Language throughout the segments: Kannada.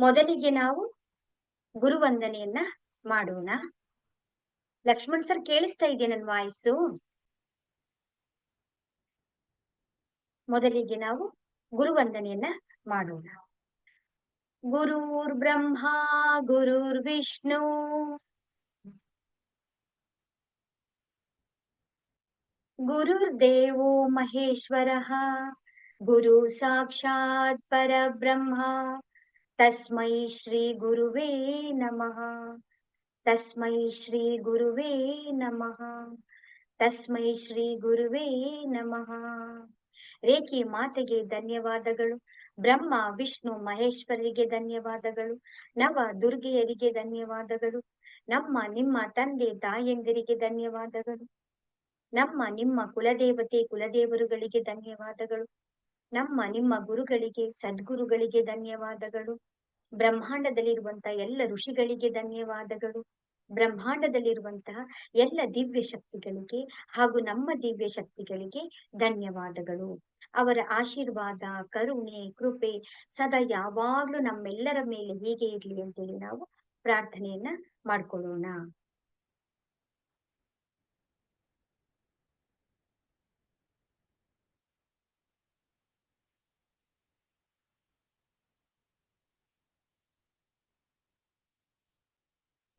ಮೊದಲಿಗೆ ನಾವು ಗುರುವಂದನೆಯನ್ನ ಮಾಡೋಣ. ಲಕ್ಷ್ಮಣ್ ಸರ್ ಕೇಳಿಸ್ತಾ ಇದೆಯಾ ನನ್ನ ವಾಯ್ಸು? ಮೊದಲಿಗೆ ನಾವು ಗುರುವಂದನೆಯನ್ನ ಮಾಡೋಣ. ಗುರುರ್ ಬ್ರಹ್ಮ, ಗುರುರ್ ವಿಷ್ಣು. ಗುರುರ್ ದೇವೋ ಮಹೇಶ್ವರಃ, ಗುರು ಸಾಕ್ಷಾತ್ ಪರಬ್ರಹ್ಮ. ತಸ್ಮೈ ಶ್ರೀ ಗುರುವೇ ನಮಃ ತಸ್ಮೈ ಶ್ರೀ ಗುರುವೇ ನಮಃ ತಸ್ಮೈ ಶ್ರೀ ಗುರುವೇ ನಮಃ ರೇಖಿ ಮಾತೆಗೆ ಧನ್ಯವಾದಗಳು, ಬ್ರಹ್ಮ, ವಿಷ್ಣು, ಮಹೇಶ್ವರಿಗೆ ಧನ್ಯವಾದಗಳು, ನವ ದುರ್ಗೆಯರಿಗೆ ಧನ್ಯವಾದಗಳು, ನಮ್ಮ ನಿಮ್ಮ ತಂದೆ, ತಾಯಂದಿರಿಗೆ ಧನ್ಯವಾದಗಳು, ನಮ್ಮ ನಿಮ್ಮ ಕುಲದೇವತೆ, ಕುಲದೇವರುಗಳಿಗೆ ಧನ್ಯವಾದಗಳು. ನಮ್ಮ, ನಿಮ್ಮ ಗುರುಗಳಿಗೆ, ಸದ್ಗುರುಗಳಿಗೆ ಧನ್ಯವಾದಗಳು. ಬ್ರಹ್ಮಾಂಡದಲ್ಲಿರುವಂತ ಎಲ್ಲ ಋಷಿಗಳಿಗೆ ಧನ್ಯವಾದಗಳು. ಬ್ರಹ್ಮಾಂಡದಲ್ಲಿರುವಂತಹ ಎಲ್ಲ ದಿವ್ಯ ಶಕ್ತಿಗಳಿಗೆ ಹಾಗೂ ನಮ್ಮ ದಿವ್ಯ ಶಕ್ತಿಗಳಿಗೆ ಧನ್ಯವಾದಗಳು. ಅವರ ಆಶೀರ್ವಾದ, ಕರುಣೆ, ಕೃಪೆ ಸದಾ ಯಾವಾಗ್ಲೂ ನಮ್ಮೆಲ್ಲರ ಮೇಲೆ ಹೀಗೆ ಇರ್ಲಿ ಅಂತೇಳಿ ನಾವು ಪ್ರಾರ್ಥನೆಯನ್ನ ಮಾಡ್ಕೊಳ್ಳೋಣ.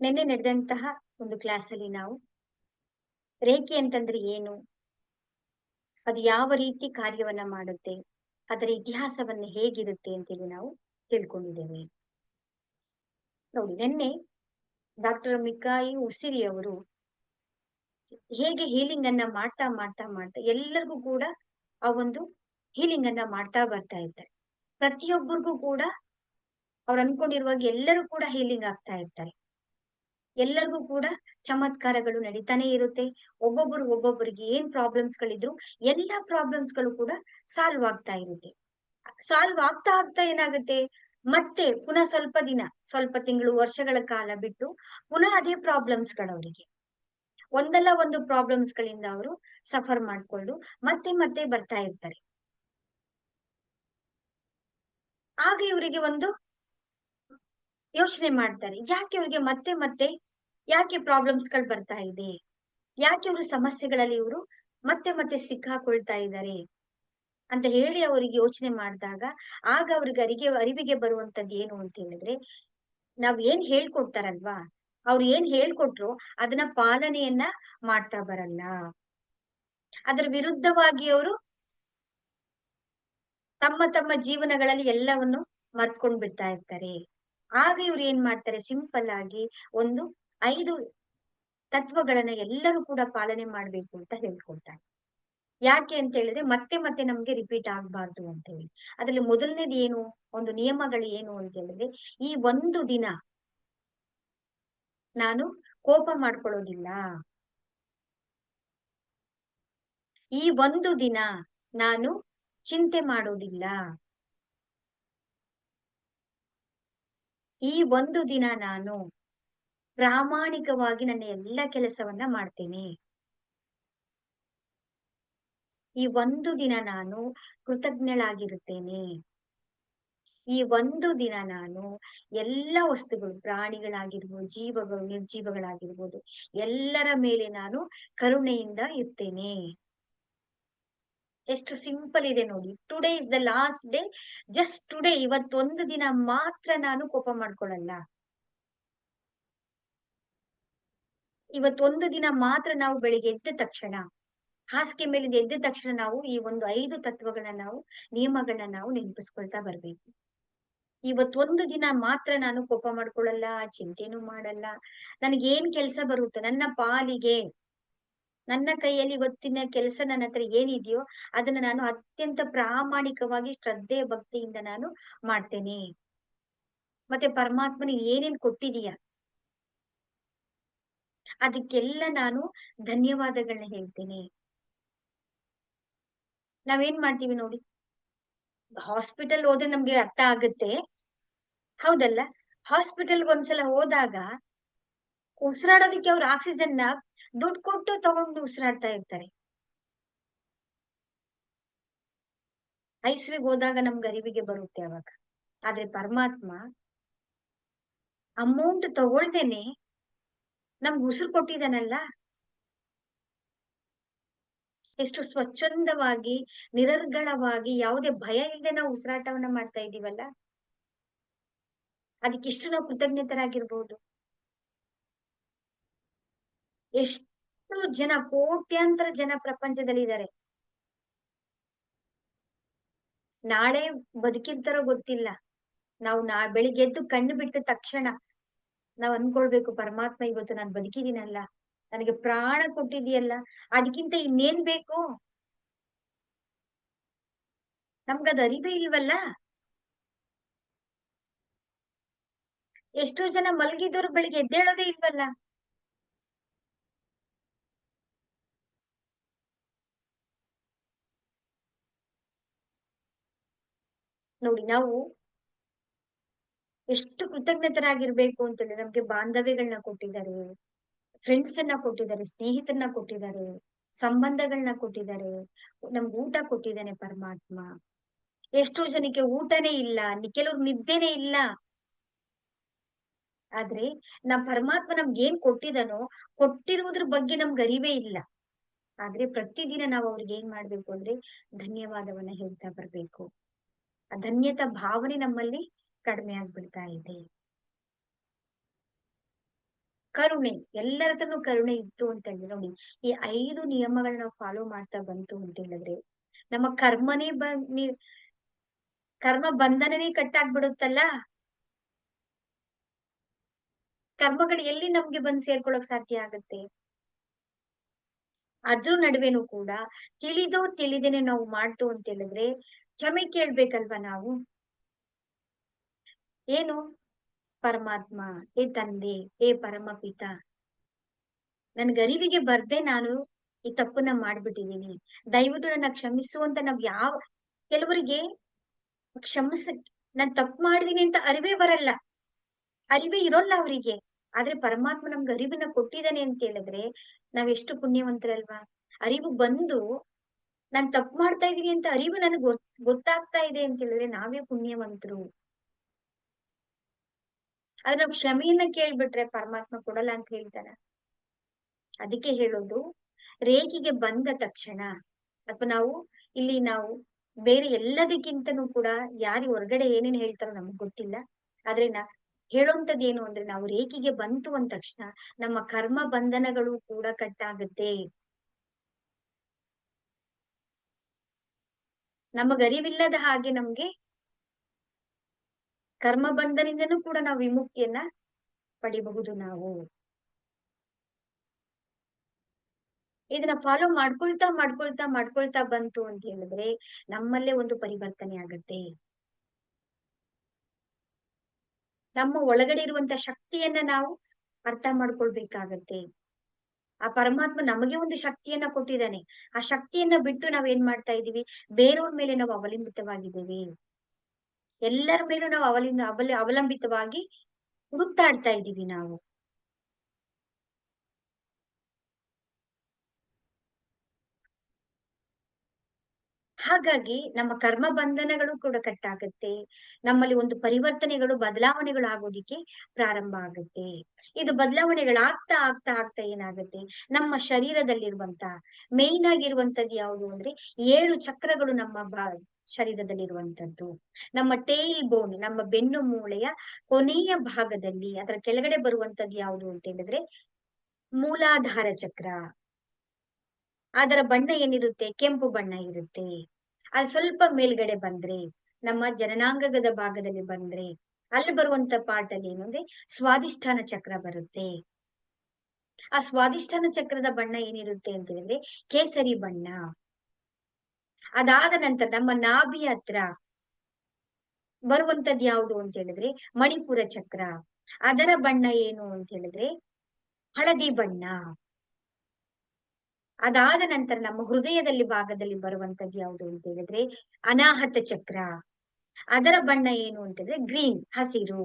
ನಿನ್ನೆ ನಡೆದಂತಹ ಒಂದು ಕ್ಲಾಸ್ ಅಲ್ಲಿ ನಾವು, ರೇಖೆ ಅಂತಂದ್ರೆ ಏನು? ಅದು ಯಾವ ರೀತಿ ಕಾರ್ಯವನ್ನ ಮಾಡುತ್ತೆ? ಅದರ ಇತಿಹಾಸವನ್ನ ಹೇಗಿರುತ್ತೆ ಅಂತೇಳಿ ನಾವು ತಿಳ್ಕೊಂಡಿದ್ದೇವೆ. ನೋಡಿ, ನಿನ್ನೆ ಡಾಕ್ಟರ್ ಮಿಕಾಯಿ ಉಸಿರಿ ಅವರು ಹೇಗೆ ಹೀಲಿಂಗ್ ಅನ್ನ ಮಾಡ್ತಾ ಮಾಡ್ತಾ ಮಾಡ್ತಾ, ಎಲ್ಲರಿಗೂ ಕೂಡ ಆ ಒಂದು ಹೀಲಿಂಗ್ ಅನ್ನ ಮಾಡ್ತಾ ಬರ್ತಾ ಇರ್ತಾರೆ ಪ್ರತಿಯೊಬ್ಬರಿಗೂ ಕೂಡ ಅವ್ರು ಅನ್ಕೊಂಡಿರುವಾಗ ಎಲ್ಲರೂ ಕೂಡ ಹೀಲಿಂಗ್ ಆಗ್ತಾ ಇರ್ತಾರೆ. ಎಲ್ಲರಿಗೂ ಕೂಡ ಚಮತ್ಕಾರಗಳು ನಡೀತಾನೆ ಇರುತ್ತೆ. ಒಬ್ಬೊಬ್ಬರು ಒಬ್ಬೊಬ್ಬರಿಗೆ ಏನ್ ಪ್ರಾಬ್ಲಮ್ಸ್ ಗಳಿದ್ರು ಎಲ್ಲಾ ಪ್ರಾಬ್ಲಮ್ಸ್ಗಳು ಕೂಡ ಸಾಲ್ವ್ ಆಗ್ತಾ ಇರುತ್ತೆ. ಸಾಲ್ವ್ ಆಗ್ತಾ ಆಗ್ತಾ ಏನಾಗುತ್ತೆ? ಮತ್ತೆ ಪುನಃ ಸ್ವಲ್ಪ ದಿನ, ಸ್ವಲ್ಪ ತಿಂಗಳು, ವರ್ಷಗಳ ಕಾಲ ಬಿಟ್ಟು ಪುನಃ ಅದೇ ಪ್ರಾಬ್ಲಮ್ಸ್ ಗಳವರಿಗೆ. ಒಂದಲ್ಲ ಒಂದು ಪ್ರಾಬ್ಲಮ್ಸ್ ಗಳಿಂದ ಅವರು ಸಫರ್ ಮಾಡ್ಕೊಂಡು ಮತ್ತೆ ಮತ್ತೆ ಬರ್ತಾ ಇರ್ತಾರೆ. ಆಗ ಇವರಿಗೆ ಒಂದು ಯೋಚನೆ ಮಾಡ್ತಾರೆ. ಯಾಕೆ ಇವ್ರಿಗೆ ಮತ್ತೆ ಮತ್ತೆ ಯಾಕೆ ಪ್ರಾಬ್ಲಮ್ಸ್ಗಳು ಬರ್ತಾ ಇದೆ? ಯಾಕೆ ಇವರು ಸಮಸ್ಯೆಗಳಲ್ಲಿ ಇವರು ಮತ್ತೆ ಮತ್ತೆ ಸಿಕ್ಕಾಕೊಳ್ತಾ ಇದ್ದಾರೆ ಅಂತ ಹೇಳಿ ಅವರಿಗೆ ಯೋಚನೆ ಮಾಡಿದಾಗ ಆಗ ಅವ್ರಿಗೆ ಅರಿಗೆ, ಅರಿವಿಗೆ ಬರುವಂತದ್ದು ಏನು ಅಂತ ಹೇಳಿದ್ರೆ ನಾವ್ ಏನ್ ಹೇಳ್ಕೊಡ್ತಾರಲ್ವಾ? ಅವ್ರು ಏನ್ ಹೇಳ್ಕೊಟ್ರು ಅದನ್ನ ಪಾಲನೆಯನ್ನ ಮಾಡ್ತಾ ಬರಲ್ಲ. ಅದರ ವಿರುದ್ಧವಾಗಿ ಅವರು ತಮ್ಮ ತಮ್ಮ ಜೀವನಗಳಲ್ಲಿ ಎಲ್ಲವನ್ನು ಮರ್ತ್ಕೊಂಡ್ ಬಿಡ್ತಾ ಇರ್ತಾರೆ. ಆಗ ಇವ್ರು ಏನ್ ಮಾಡ್ತಾರೆ? ಸಿಂಪಲ್ ಆಗಿ ಒಂದು ಐದು ತತ್ವಗಳನ್ನ ಎಲ್ಲರೂ ಕೂಡ ಪಾಲನೆ ಮಾಡ್ಬೇಕು ಅಂತ ಹೇಳ್ಕೊಡ್ತಾರೆ ಯಾಕೆ ಅಂತ ಹೇಳಿದ್ರೆ ಮತ್ತೆ ಮತ್ತೆ ನಮ್ಗೆ ರಿಪೀಟ್ ಆಗ್ಬಾರ್ದು ಅಂತ ಹೇಳಿ. ಅದ್ರಲ್ಲಿ ಮೊದಲನೇದು ಏನು, ಒಂದು ನಿಯಮಗಳು ಏನು ಅಂತ ಹೇಳಿದ್ರೆ ಈ ಒಂದು ದಿನ ನಾನು ಕೋಪ ಮಾಡ್ಕೊಳ್ಳೋದಿಲ್ಲ. ಈ ಒಂದು ದಿನ ನಾನು ಚಿಂತೆ ಮಾಡೋದಿಲ್ಲ. ಈ ಒಂದು ದಿನ ನಾನು ಪ್ರಾಮಾಣಿಕವಾಗಿ ನನ್ನ ಎಲ್ಲ ಕೆಲಸವನ್ನ ಮಾಡ್ತೇನೆ. ಈ ಒಂದು ದಿನ ನಾನು ಕೃತಜ್ಞಳಾಗಿರುತ್ತೇನೆ. ಈ ಒಂದು ದಿನ ನಾನು ಎಲ್ಲ ವಸ್ತುಗಳು, ಪ್ರಾಣಿಗಳಾಗಿರ್ಬೋದು, ಜೀವಗಳು, ನಿರ್ಜೀವಗಳಾಗಿರ್ಬೋದು, ಎಲ್ಲರ ಮೇಲೆ ನಾನು ಕರುಣೆಯಿಂದ ಇರ್ತೇನೆ ಎಷ್ಟು ಸಿಂಪಲ್ ಇದೆ ನೋಡಿ. Today is the last day just today ಇವತ್ತೊಂದು ದಿನ ಮಾತ್ರ ನಾನು ಕೋಪ ಮಾಡ್ಕೊಳ್ಳಲ್ಲ. ಇವತ್ತೊಂದು ದಿನ ಮಾತ್ರ ನಾವು ಬೆಳಿಗ್ಗೆ ಎದ್ದ ತಕ್ಷಣ, ಹಾಸಿಗೆ ಮೇಲಿಂದ ಎದ್ದ ತಕ್ಷಣ ನಾವು ಈ ಒಂದು ಐದು ತತ್ವಗಳನ್ನ ನಾವು, ನಿಯಮಗಳನ್ನ ನಾವು ನೆನಪಿಸ್ಕೊಳ್ತಾ ಬರ್ಬೇಕು. ಇವತ್ತೊಂದು ದಿನ ಮಾತ್ರ ನಾನು ಕೋಪ ಮಾಡ್ಕೊಳ್ಳಲ್ಲ, ಚಿಂತೆನೂ ಮಾಡಲ್ಲ. ನನಗೆ ಏನ್ ಕೆಲಸ ಬರುತ್ತೋ? ನನ್ನ ಪಾಲಿಗೆ, ನನ್ನ ಕೈಯಲ್ಲಿ ಇವತ್ತಿನ ಕೆಲಸ ನನ್ನ ಹತ್ರ ಏನಿದೆಯೋ ಅದನ್ನ ನಾನು ಅತ್ಯಂತ ಪ್ರಾಮಾಣಿಕವಾಗಿ ಶ್ರದ್ಧೆ, ಭಕ್ತಿಯಿಂದ ನಾನು ಮಾಡ್ತೇನೆ. ಮತ್ತೆ ಪರಮಾತ್ಮನಿಗೆ ಏನೇನ್ ಕೊಟ್ಟಿದೀಯ? ಅದಕ್ಕೆಲ್ಲ ನಾನು ಧನ್ಯವಾದಗಳನ್ನ ಹೇಳ್ತೇನೆ. ನಾವೇನ್ ಮಾಡ್ತೀವಿ ನೋಡಿ? ಹಾಸ್ಪಿಟಲ್ ಹೋದ್ರೆ ನಮ್ಗೆ ಅರ್ಥ ಆಗುತ್ತೆ. ಹೌದಲ್ಲ? ಹಾಸ್ಪಿಟಲ್ಗೆ ಒಂದ್ಸಲ ಹೋದಾಗ ಉಸಿರಾಡೋದಕ್ಕೆ ಅವ್ರು ಆಕ್ಸಿಜನ್ನ ದುಡ್ಡು ಕೊಟ್ಟು ತಗೊಂಡು ಉಸಿರಾಡ್ತಾ ಇರ್ತಾರೆ. ಐಸ್ವಿಗೆ ಹೋದಾಗ ನಮ್ಗೆ ಅರಿವಿಗೆ ಬರುತ್ತೆ ಅವಾಗ. ಆದ್ರೆ ಪರಮಾತ್ಮ ಅಮೌಂಟ್ ತಗೊಳ್ದೇನೆ ನಮ್ಗೆ ಉಸಿರು ಕೊಟ್ಟಿದ್ದಾನಲ್ಲ. ಎಷ್ಟು ಸ್ವಚ್ಛಂದವಾಗಿ, ನಿರರ್ಗಳವಾಗಿ, ಯಾವುದೇ ಭಯ ಇಲ್ಲದೆ ನಾವು ಉಸಿರಾಟವನ್ನ ಮಾಡ್ತಾ ಇದೀವಲ್ಲ. ಅದಕ್ಕೆಷ್ಟು ನಾವು ಕೃತಜ್ಞತರಾಗಿರ್ಬೋದು. ಎಷ್ಟು ಜನ, ಕೋಟ್ಯಾಂತರ ಜನ ಪ್ರಪಂಚದಲ್ಲಿ ಇದ್ದಾರೆ ನಾಳೆ ಬದುಕಿರ್ತಾರೋ ಗೊತ್ತಿಲ್ಲ. ನಾವು ನಾ, ಬೆಳಿಗ್ಗೆ ಎದ್ದು ಕಣ್ಣು ಬಿಟ್ಟ ತಕ್ಷಣ ನಾವ್ ಅನ್ಕೊಳ್ಬೇಕು, ಪರಮಾತ್ಮ ಇವತ್ತು ನಾನು ಬದುಕಿದೀನಲ್ಲ, ನನಗೆ ಪ್ರಾಣ ಕೊಟ್ಟಿದೆಯಲ್ಲ ಅದಕ್ಕಿಂತ ಇನ್ನೇನ್ ಬೇಕು? ನಮ್ಗದ ಅರಿವೇ ಇಲ್ವಲ್ಲ? ಎಷ್ಟೋ ಜನ ಮಲಗಿದವರು ಬೆಳಿಗ್ಗೆ ಎದ್ದೇಳೋದೇ ಇಲ್ವಲ್ಲ? ನೋಡಿ, ನಾವು ಎಷ್ಟು ಕೃತಜ್ಞತರಾಗಿರ್ಬೇಕು ಅಂತೇಳಿ ನಮ್ಗೆ ಬಾಂಧವ್ಯಗಳನ್ನ ಕೊಟ್ಟಿದ್ದಾರೆ. ಫ್ರೆಂಡ್ಸ್ ಅನ್ನ ಕೊಟ್ಟಿದ್ದಾರೆ, ಸ್ನೇಹಿತರನ್ನ ಕೊಟ್ಟಿದ್ದಾರೆ ಸಂಬಂಧಗಳನ್ನ ಕೊಟ್ಟಿದ್ದಾರೆ. ನಮ್ಗೆ ಊಟ ಕೊಟ್ಟಿದ್ದಾನೆ ಪರಮಾತ್ಮ. ಎಷ್ಟೋ ಜನಕ್ಕೆ ಊಟನೇ ಇಲ್ಲ ಕೆಲವ್ರು ನಿದ್ದೆನೇ ಇಲ್ಲ. ಆದ್ರೆ ನಮ್ ಪರಮಾತ್ಮ ನಮ್ಗೆ ಏನ್ ಕೊಟ್ಟಿದಾನೋ ಕೊಟ್ಟಿರುವುದ್ರ ಬಗ್ಗೆ ನಮ್ಗೆ ಅರಿವೇ ಇಲ್ಲ. ಆದ್ರೆ ಪ್ರತಿದಿನ ನಾವು ಅವ್ರಿಗೆ ಏನ್ ಮಾಡ್ಬೇಕು ಅಂದ್ರೆ ಧನ್ಯವಾದವನ್ನ ಹೇಳ್ತಾ ಬರ್ಬೇಕು. ಆ ಧನ್ಯತಾ ಭಾವನೆ ನಮ್ಮಲ್ಲಿ ಕಡಿಮೆ ಆಗ್ಬಿಡ್ತಾ ಇದೆ. ಕರುಣೆ ಎಲ್ಲರ ಕರುಣೆ ಇತ್ತು ಅಂತ ಹೇಳಿ ನೋಡಿ, ಈ ಐದು ನಿಯಮಗಳನ್ನ ನಾವು ಫಾಲೋ ಮಾಡ್ತಾ ಬಂತು ಅಂತ ಹೇಳಿದ್ರೆ, ನಮ್ಮ ಕರ್ಮನೇ ಬ ಕರ್ಮ ಬಂಧನನೇ ಕಟ್ಟಾಗ್ಬಿಡುತ್ತಲ್ಲ? ಕರ್ಮಗಳು ಎಲ್ಲಿ ನಮ್ಗೆ ಬಂದ್ ಸೇರ್ಕೊಳಕ್ ಸಾಧ್ಯ ಆಗುತ್ತೆ? ಅದ್ರ ನಡುವೆನೂ ಕೂಡ ತಿಳಿದೋ ತಿಳಿದೇನೆ ನಾವು ಮಾಡ್ತು ಅಂತ ಹೇಳಿದ್ರೆ, ಕ್ಷಮೆ ಕೇಳ್ಬೇಕಲ್ವಾ ನಾವು? ಏನು? ಪರಮಾತ್ಮ ಏ ತಂದೆ ಏ ಪರಮ ಪಿತ ಗರಿವಿಗೆ ಅರಿವಿಗೆ ಬರ್ದೆ ನಾನು ಈ ತಪ್ಪನ್ನ ಮಾಡ್ಬಿಟ್ಟಿದೀನಿ ದಯವಿಟ್ಟು ನನ್ನ ಕ್ಷಮಿಸು ಅಂತ ನಾವ್ ಯಾವ, ಕೆಲವರಿಗೆ ಕ್ಷಮಿಸ, ನಾನ್ ತಪ್ಪು ಮಾಡಿದೀನಿ ಅಂತ ಅರಿವೇ ಬರಲ್ಲ. ಅರಿವೇ ಇರೋಲ್ಲ ಅವರಿಗೆ. ಆದ್ರೆ ಪರಮಾತ್ಮ ನಮ್ಗೆ ಅರಿವನ್ನ ಕೊಟ್ಟಿದ್ದಾನೆ ಅಂತ ಹೇಳಿದ್ರೆ ನಾವ್ ಎಷ್ಟು ಪುಣ್ಯವಂತರಲ್ವಾ? ಅರಿವು ಬಂದು ನಾನ್ ತಪ್ಪು ಮಾಡ್ತಾ ಇದೀನಿ ಅಂತ ಅರಿವು ನನಗೆ ಗೊತ್ತಾಗ್ತಾ ಇದೆ ಅಂತ ಹೇಳಿದ್ರೆ ನಾವೇ ಪುಣ್ಯವಂತರು. ಆದ್ರೆ ನಾವು ಕ್ಷಮೆಯನ್ನ ಕೇಳ್ಬಿಟ್ರೆ ಪರಮಾತ್ಮ ಕೊಡಲ್ಲ ಅಂತ ಹೇಳ್ತಾನ. ಅದಕ್ಕೆ ಹೇಳೋದು, ರೇಖಿಗೆ ಬಂದ ತಕ್ಷಣ ಅಥವಾ ನಾವು ಇಲ್ಲಿ ನಾವು ಬೇರೆ ಎಲ್ಲದಕ್ಕಿಂತನೂ ಕೂಡ ಯಾರಿ ಹೊರಗಡೆ ಏನೇನ್ ಹೇಳ್ತಾರೋ ನಮ್ಗೆ ಗೊತ್ತಿಲ್ಲ. ಆದ್ರೆ ನಾ ಹೇಳೋಂಥದ್ದು ಏನು ಅಂದ್ರೆ ನಾವು ರೇಖಿಗೆ ಬಂತು ಅಂದ ತಕ್ಷಣ ನಮ್ಮ ಕರ್ಮ ಬಂಧನಗಳು ಕೂಡ ಕಟ್ಟಾಗುತ್ತೆ. ನಮಗರಿವಿಲ್ಲದ ಹಾಗೆ ನಮ್ಗೆ ಕರ್ಮ ಬಂಧನಿಂದನೂ ಕೂಡ ನಾವು ವಿಮುಕ್ತಿಯನ್ನ ಪಡಿಬಹುದು ನಾವು. ಇದನ್ನ ಫಾಲೋ ಮಾಡ್ಕೊಳ್ತಾ ಮಾಡ್ಕೊಳ್ತಾ ಮಾಡ್ಕೊಳ್ತಾ ಬಂತು ಅಂತ ಹೇಳಿದ್ರೆ ನಮ್ಮಲ್ಲೇ ಒಂದು ಪರಿವರ್ತನೆ ಆಗತ್ತೆ. ನಮ್ಮ ಒಳಗಡೆ ಇರುವಂತ ಶಕ್ತಿಯನ್ನ ನಾವು ಅರ್ಥ ಮಾಡ್ಕೊಳ್ಬೇಕಾಗತ್ತೆ. ಆ ಪರಮಾತ್ಮ ನಮಗೆ ಒಂದು ಶಕ್ತಿಯನ್ನ ಕೊಟ್ಟಿದ್ದಾನೆ. ಆ ಶಕ್ತಿಯನ್ನ ಬಿಟ್ಟು ನಾವ್ ಏನ್ ಮಾಡ್ತಾ ಇದೀವಿ ಬೇರೆಯವ್ರ ಮೇಲೆ ನಾವು ಅವಲಂಬಿತವಾಗಿದ್ದೀವಿ. ಎಲ್ಲರ ಮೇಲೂ ನಾವು ಅವಲಿಂದ ಅವಲ, ಅವಲಂಬಿತವಾಗಿ ಹುಡುಕ್ತಾಡ್ತಾ ಇದ್ದೀವಿ ನಾವು. ಹಾಗಾಗಿ ನಮ್ಮ ಕರ್ಮ ಬಂಧನಗಳು ಕೂಡ ಕಟ್ಟಾಗತ್ತೆ ನಮ್ಮಲ್ಲಿ ಒಂದು ಪರಿವರ್ತನೆಗಳು, ಬದಲಾವಣೆಗಳು ಆಗೋದಿಕ್ಕೆ ಪ್ರಾರಂಭ ಆಗುತ್ತೆ. ಇದು ಬದಲಾವಣೆಗಳಾಗ್ತಾ, ಆಗ್ತಾ ಆಗ್ತಾ ಏನಾಗುತ್ತೆ? ನಮ್ಮ ಶರೀರದಲ್ಲಿರುವಂತ ಮೇನ್ ಆಗಿರುವಂತದ್ದು ಯಾವುದು ಅಂದ್ರೆ ಏಳು ಚಕ್ರಗಳು ನಮ್ಮ ಶರೀರದಲ್ಲಿರುವಂತದ್ದು ನಮ್ಮ ಟೇಲ್ ಬೋನ್ ನಮ್ಮ ಬೆನ್ನು ಮೂಳೆಯ ಕೊನೆಯ ಭಾಗದಲ್ಲಿ, ಅದರ ಕೆಳಗಡೆ ಬರುವಂತದ್ದು ಯಾವುದು ಅಂತ ಹೇಳಿದ್ರೆ, ಮೂಲಾಧಾರ ಚಕ್ರ. ಅದರ ಬಣ್ಣ ಏನಿರುತ್ತೆ? ಕೆಂಪು ಬಣ್ಣ ಇರುತ್ತೆ. ಅದು ಸ್ವಲ್ಪ ಮೇಲ್ಗಡೆ ಬಂದ್ರೆ, ನಮ್ಮ ಜನನಾಂಗದ ಭಾಗದಲ್ಲಿ ಬಂದ್ರೆ, ಅಲ್ಲಿ ಬರುವಂತ ಪಾಠಲ್ಲಿ ಏನು ಅಂದ್ರೆ, ಸ್ವಾಧಿಷ್ಠಾನ ಚಕ್ರ ಬರುತ್ತೆ. ಆ ಸ್ವಾಧಿಷ್ಠಾನ ಚಕ್ರದ ಬಣ್ಣ ಏನಿರುತ್ತೆ ಅಂತ ಹೇಳಿದ್ರೆ, ಕೇಸರಿ ಬಣ್ಣ. ಅದಾದ ನಂತರ ನಮ್ಮ ನಾಭಿ ಹತ್ರ ಬರುವಂತದ್ ಯಾವುದು ಅಂತ ಹೇಳಿದ್ರೆ ಮಣಿಪುರ ಚಕ್ರ. ಅದರ ಬಣ್ಣ ಏನು ಅಂತ ಹೇಳಿದ್ರೆ ಹಳದಿ ಬಣ್ಣ. ಅದಾದ ನಂತರ ನಮ್ಮ ಹೃದಯದಲ್ಲಿ ಭಾಗದಲ್ಲಿ ಬರುವಂತದ್ದು ಯಾವುದು ಅಂತ ಹೇಳಿದ್ರೆ ಅನಾಹತ ಚಕ್ರ. ಅದರ ಬಣ್ಣ ಏನು ಅಂತಂದ್ರೆ ಗ್ರೀನ್, ಹಸಿರು.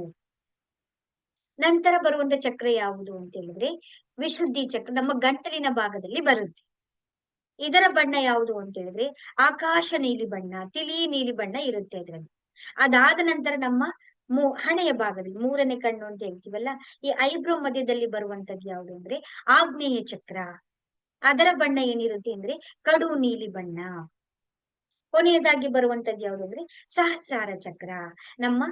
ನಂತರ ಬರುವಂತ ಚಕ್ರ ಯಾವುದು ಅಂತ ಹೇಳಿದ್ರೆ ವಿಶುದ್ಧಿ ಚಕ್ರ. ನಮ್ಮ ಗಂಟಲಿನ ಭಾಗದಲ್ಲಿ ಬರುತ್ತೆ. ಇದರ ಬಣ್ಣ ಯಾವುದು ಅಂತ ಹೇಳಿದ್ರೆ ಆಕಾಶ ನೀಲಿ ಬಣ್ಣ, ತಿಳಿ ನೀಲಿ ಬಣ್ಣ ಇರುತ್ತೆ ಇದರಲ್ಲಿ. ಅದಾದ ನಂತರ ನಮ್ಮ ಮೂ, ಹಣೆಯ ಭಾಗದಲ್ಲಿ, ಮೂರನೇ ಕಣ್ಣು ಅಂತ ಹೇಳ್ತೀವಲ್ಲ, ಈ ಐಬ್ರೋ ಮಧ್ಯದಲ್ಲಿ ಬರುವಂತದ್ದು ಯಾವುದು ಅಂದ್ರೆ ಆಗ್ನೇಯ ಚಕ್ರ. ಅದರ ಬಣ್ಣ ಏನಿರುತ್ತೆ ಅಂದ್ರೆ ಕಡು ನೀಲಿ ಬಣ್ಣ. ಕೊನೆಯದಾಗಿ ಬರುವಂತದ್ದು ಯಾವುದು ಅಂದ್ರೆ ಸಹಸ್ರಾರ ಚಕ್ರ. ನಮ್ಮ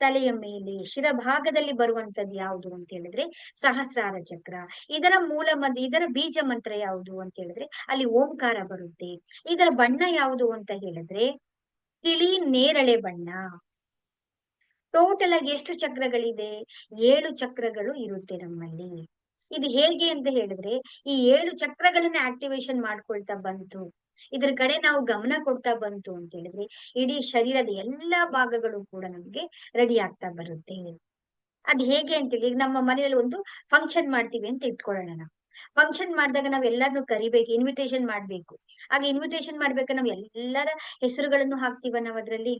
ತಲೆಯ ಮೇಲೆ ಶಿರಭಾಗದಲ್ಲಿ ಬರುವಂತದ್ದು ಯಾವುದು ಅಂತ ಹೇಳಿದ್ರೆ ಸಹಸ್ರಾರ ಚಕ್ರ. ಇದರ ಮೂಲ ಇದರ ಬೀಜ ಮಂತ್ರ ಯಾವುದು ಅಂತ ಹೇಳಿದ್ರೆ ಅಲ್ಲಿ ಓಂಕಾರ ಬರುತ್ತೆ. ಇದರ ಬಣ್ಣ ಯಾವುದು ಅಂತ ಹೇಳಿದ್ರೆ ತಿಳಿ ನೇರಳೆ ಬಣ್ಣ. ಟೋಟಲ್ ಆಗಿ ಎಷ್ಟು ಚಕ್ರಗಳಿದೆ ಏಳು ಚಕ್ರಗಳು ಇರುತ್ತೆ ನಮ್ಮಲ್ಲಿ. ಇದು ಹೇಗೆ ಅಂತ ಹೇಳಿದ್ರೆ ಈ ಏಳು ಚಕ್ರಗಳನ್ನ ಆಕ್ಟಿವೇಶನ್ ಮಾಡ್ಕೊಳ್ತಾ ಬಂತು. ಇದ್ರ ಕಡೆ ನಾವು ಗಮನ ಕೊಡ್ತಾ ಬಂತು ಅಂತ ಹೇಳಿದ್ರೆ ಇಡೀ ಶರೀರದ ಎಲ್ಲಾ ಭಾಗಗಳು ಕೂಡ ನಮ್ಗೆ ರೆಡಿ ಆಗ್ತಾ ಬರುತ್ತೆ. ಅದ್ ಹೇಗೆ ಅಂತೇಳಿ ಈಗ ನಮ್ಮ ಮನೆಯಲ್ಲಿ ಒಂದು ಫಂಕ್ಷನ್ ಮಾಡ್ತೀವಿ ಅಂತ ಇಟ್ಕೊಳ್ಳೋಣ ನಾವು. ಫಂಕ್ಷನ್ ಮಾಡಿದಾಗ ನಾವ್ ಎಲ್ಲಾರನ್ನು ಕರಿಬೇಕು ಇನ್ವಿಟೇಷನ್ ಮಾಡ್ಬೇಕು. ಆಗ ಇನ್ವಿಟೇಷನ್ ಮಾಡ್ಬೇಕಾದ್ರೆ ನಾವ್ ಎಲ್ಲರ ಹೆಸರುಗಳನ್ನು ಹಾಕ್ತಿವ ನಾವ್ ಅದ್ರಲ್ಲಿ?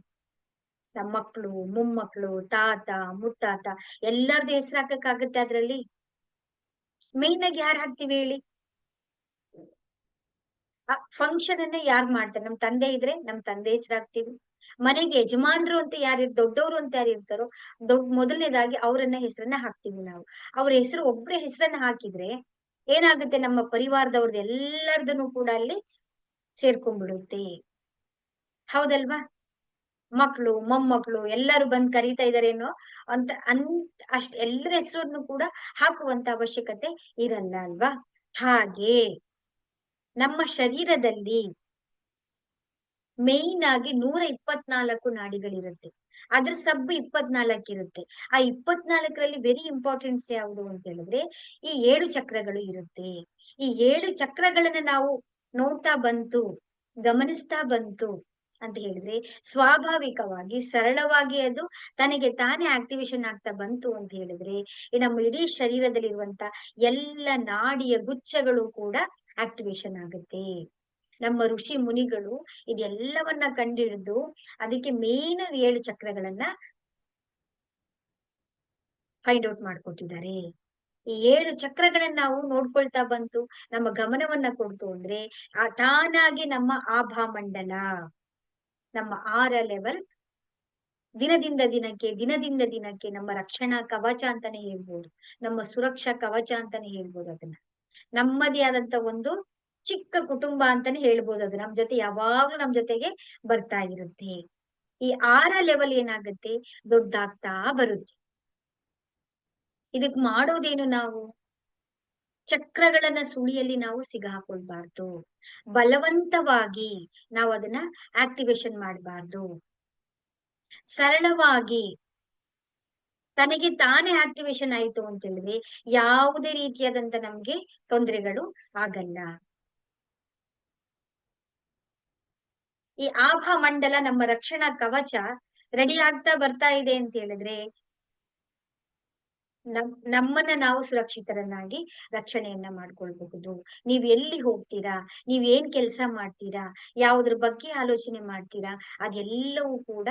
ನಮ್ಮ ಮಕ್ಳು, ಮೊಮ್ಮಕ್ಳು, ತಾತ, ಮುತ್ತಾತ ಎಲ್ಲಾರ್ದು ಹೆಸರು ಹಾಕಕ್ಕಾಗತ್ತೆ ಅದ್ರಲ್ಲಿ? ಮೇನ್ ಆಗಿ ಯಾರು ಹಾಕ್ತಿವಿ ಹೇಳಿ? ಆ ಫಂಕ್ಷನ್ ಅನ್ನ ಯಾರ್ ಮಾಡ್ತಾರೆ? ನಮ್ ತಂದೆ ಇದ್ರೆ ನಮ್ ತಂದೆ ಹೆಸರು ಹಾಕ್ತಿವಿ ಮನೆಗೆ ಯಜಮಾನ್ರು ಅಂತ ಯಾರು ದೊಡ್ಡವರು ಅಂತ ಯಾರು ಇರ್ತಾರೋ ದೊಡ್ಡ ಮೊದಲನೇದಾಗಿ ಅವರನ್ನ ಹೆಸರನ್ನ ಹಾಕ್ತಿವಿ ನಾವು. ಅವ್ರ ಹೆಸರು ಒಬ್ರ ಹೆಸರನ್ನ ಹಾಕಿದ್ರೆ ಏನಾಗುತ್ತೆ? ನಮ್ಮ ಪರಿವಾರದವ್ರದ್ದು ಎಲ್ಲರದನ್ನು ಕೂಡ ಅಲ್ಲಿ ಸೇರ್ಕೊಂಡ್ಬಿಡುತ್ತೆ. ಹೌದಲ್ವಾ? ಮಕ್ಳು, ಮೊಮ್ಮಕ್ಳು ಎಲ್ಲರೂ ಬಂದ್ ಕರೀತಾ ಇದಾರೇನೋ ಅಂತ ಅಂತ ಅಷ್ಟ್ ಎಲ್ಲರ ಹೆಸರನ್ನು ಕೂಡ ಹಾಕುವಂತ ಅವಶ್ಯಕತೆ ಇರಲ್ಲ ಅಲ್ವಾ? ಹಾಗೆ. ನಮ್ಮ ಶರೀರದಲ್ಲಿ ಮೇಯ್ನ್ ಆಗಿ ನೂರ ಇಪ್ಪತ್ನಾಲ್ಕು ನಾಡಿಗಳಿರುತ್ತೆ. ಅದ್ರ ಸಬ್ ಇಪ್ಪತ್ನಾಲ್ಕು ಇರುತ್ತೆ. ಆ ಇಪ್ಪತ್ನಾಲ್ಕರಲ್ಲಿ ವೆರಿ ಇಂಪಾರ್ಟೆನ್ಸ್ ಯಾವುದು ಅಂತ ಹೇಳಿದ್ರೆ, ಈ ಏಳು ಚಕ್ರಗಳು ಇರುತ್ತೆ. ಈ ಏಳು ಚಕ್ರಗಳನ್ನ ನಾವು ನೋಡ್ತಾ ಬಂತು, ಗಮನಿಸ್ತಾ ಬಂತು ಅಂತ ಹೇಳಿದ್ರೆ, ಸ್ವಾಭಾವಿಕವಾಗಿ, ಸರಳವಾಗಿ ಅದು ತನಗೆ ತಾನೇ ಆಕ್ಟಿವೇಶನ್ ಆಗ್ತಾ ಬಂತು ಅಂತ ಹೇಳಿದ್ರೆ ನಮ್ಮ ಇಡೀ ಶರೀರದಲ್ಲಿರುವಂತ ಎಲ್ಲ ನಾಡಿಯ ಗುಚ್ಛಗಳು ಕೂಡ ಆಕ್ಟಿವೇಶನ್ ಆಗುತ್ತೆ. ನಮ್ಮ ಋಷಿ ಮುನಿಗಳು ಇದೆಲ್ಲವನ್ನ ಕಂಡಿಡಿದು ಅದಕ್ಕೆ ಮೇನ್ ಏಳು ಚಕ್ರಗಳನ್ನ ಫೈಂಡ್ ಔಟ್ ಮಾಡ್ಕೊಟ್ಟಿದ್ದಾರೆ. ಈ ಏಳು ಚಕ್ರಗಳನ್ನ ನಾವು ನೋಡ್ಕೊಳ್ತಾ ಬಂತು ನಮ್ಮ ಗಮನವನ್ನ ಕೊಡ್ತು ಅಂದ್ರೆ ತಾನಾಗಿ ನಮ್ಮ ಆಭಾ ಮಂಡಲ, ನಮ್ಮ ಆರ ಲೆವೆಲ್ ದಿನದಿಂದ ದಿನಕ್ಕೆ ದಿನದಿಂದ ದಿನಕ್ಕೆ ನಮ್ಮ ರಕ್ಷಣಾ ಕವಚ ಅಂತಾನೆ ಹೇಳ್ಬೋದು, ನಮ್ಮ ಸುರಕ್ಷಾ ಕವಚ ಅಂತಾನೆ ಹೇಳ್ಬೋದು ಅದನ್ನ. ನಮ್ಮದೇ ಆದಂತ ಒಂದು ಚಿಕ್ಕ ಕುಟುಂಬ ಅಂತಾನೆ ಹೇಳ್ಬೋದು ಅದು. ನಮ್ ಜೊತೆ ಯಾವಾಗ್ಲೂ ನಮ್ ಜೊತೆಗೆ ಬರ್ತಾ ಇರುತ್ತೆ. ಈ ಆರ ಲೆವೆಲ್ ಏನಾಗುತ್ತೆ? ದೊಡ್ಡಾಗ್ತಾ ಬರುತ್ತೆ. ಇದಕ್ ಮಾಡೋದೇನು ನಾವು? ಚಕ್ರಗಳನ್ನ ಸುಳಿಯಲ್ಲಿ ನಾವು ಸಿಗಾಕೊಳ್ಬಾರ್ದು. ಬಲವಂತವಾಗಿ ನಾವು ಅದನ್ನ ಆಕ್ಟಿವೇಶನ್ ಮಾಡಬಾರ್ದು. ಸರಳವಾಗಿ ತನಗೆ ತಾನೇ ಆಕ್ಟಿವೇಶನ್ ಆಯ್ತು ಅಂತ ಹೇಳಿದ್ರೆ ಯಾವುದೇ ರೀತಿಯಾದಂತ ನಮ್ಗೆ ತೊಂದರೆಗಳು ಆಗಲ್ಲ. ಈ ಆಭಾ ಮಂಡಲ ನಮ್ಮ ರಕ್ಷಣಾ ಕವಚ ರೆಡಿ ಆಗ್ತಾ ಬರ್ತಾ ಇದೆ ಅಂತ ಹೇಳಿದ್ರೆ ನಮ್, ನಮ್ಮನ್ನ ನಾವು ಸುರಕ್ಷಿತರನ್ನಾಗಿ ರಕ್ಷಣೆಯನ್ನ ಮಾಡ್ಕೊಳ್ಬಹುದು. ನೀವ್ ಎಲ್ಲಿ ಹೋಗ್ತೀರಾ? ನೀವ್ ಏನ್ ಕೆಲ್ಸ ಮಾಡ್ತೀರಾ? ಯಾವ್ದ್ರ ಬಗ್ಗೆ ಆಲೋಚನೆ ಮಾಡ್ತೀರಾ? ಅದೆಲ್ಲವೂ ಕೂಡ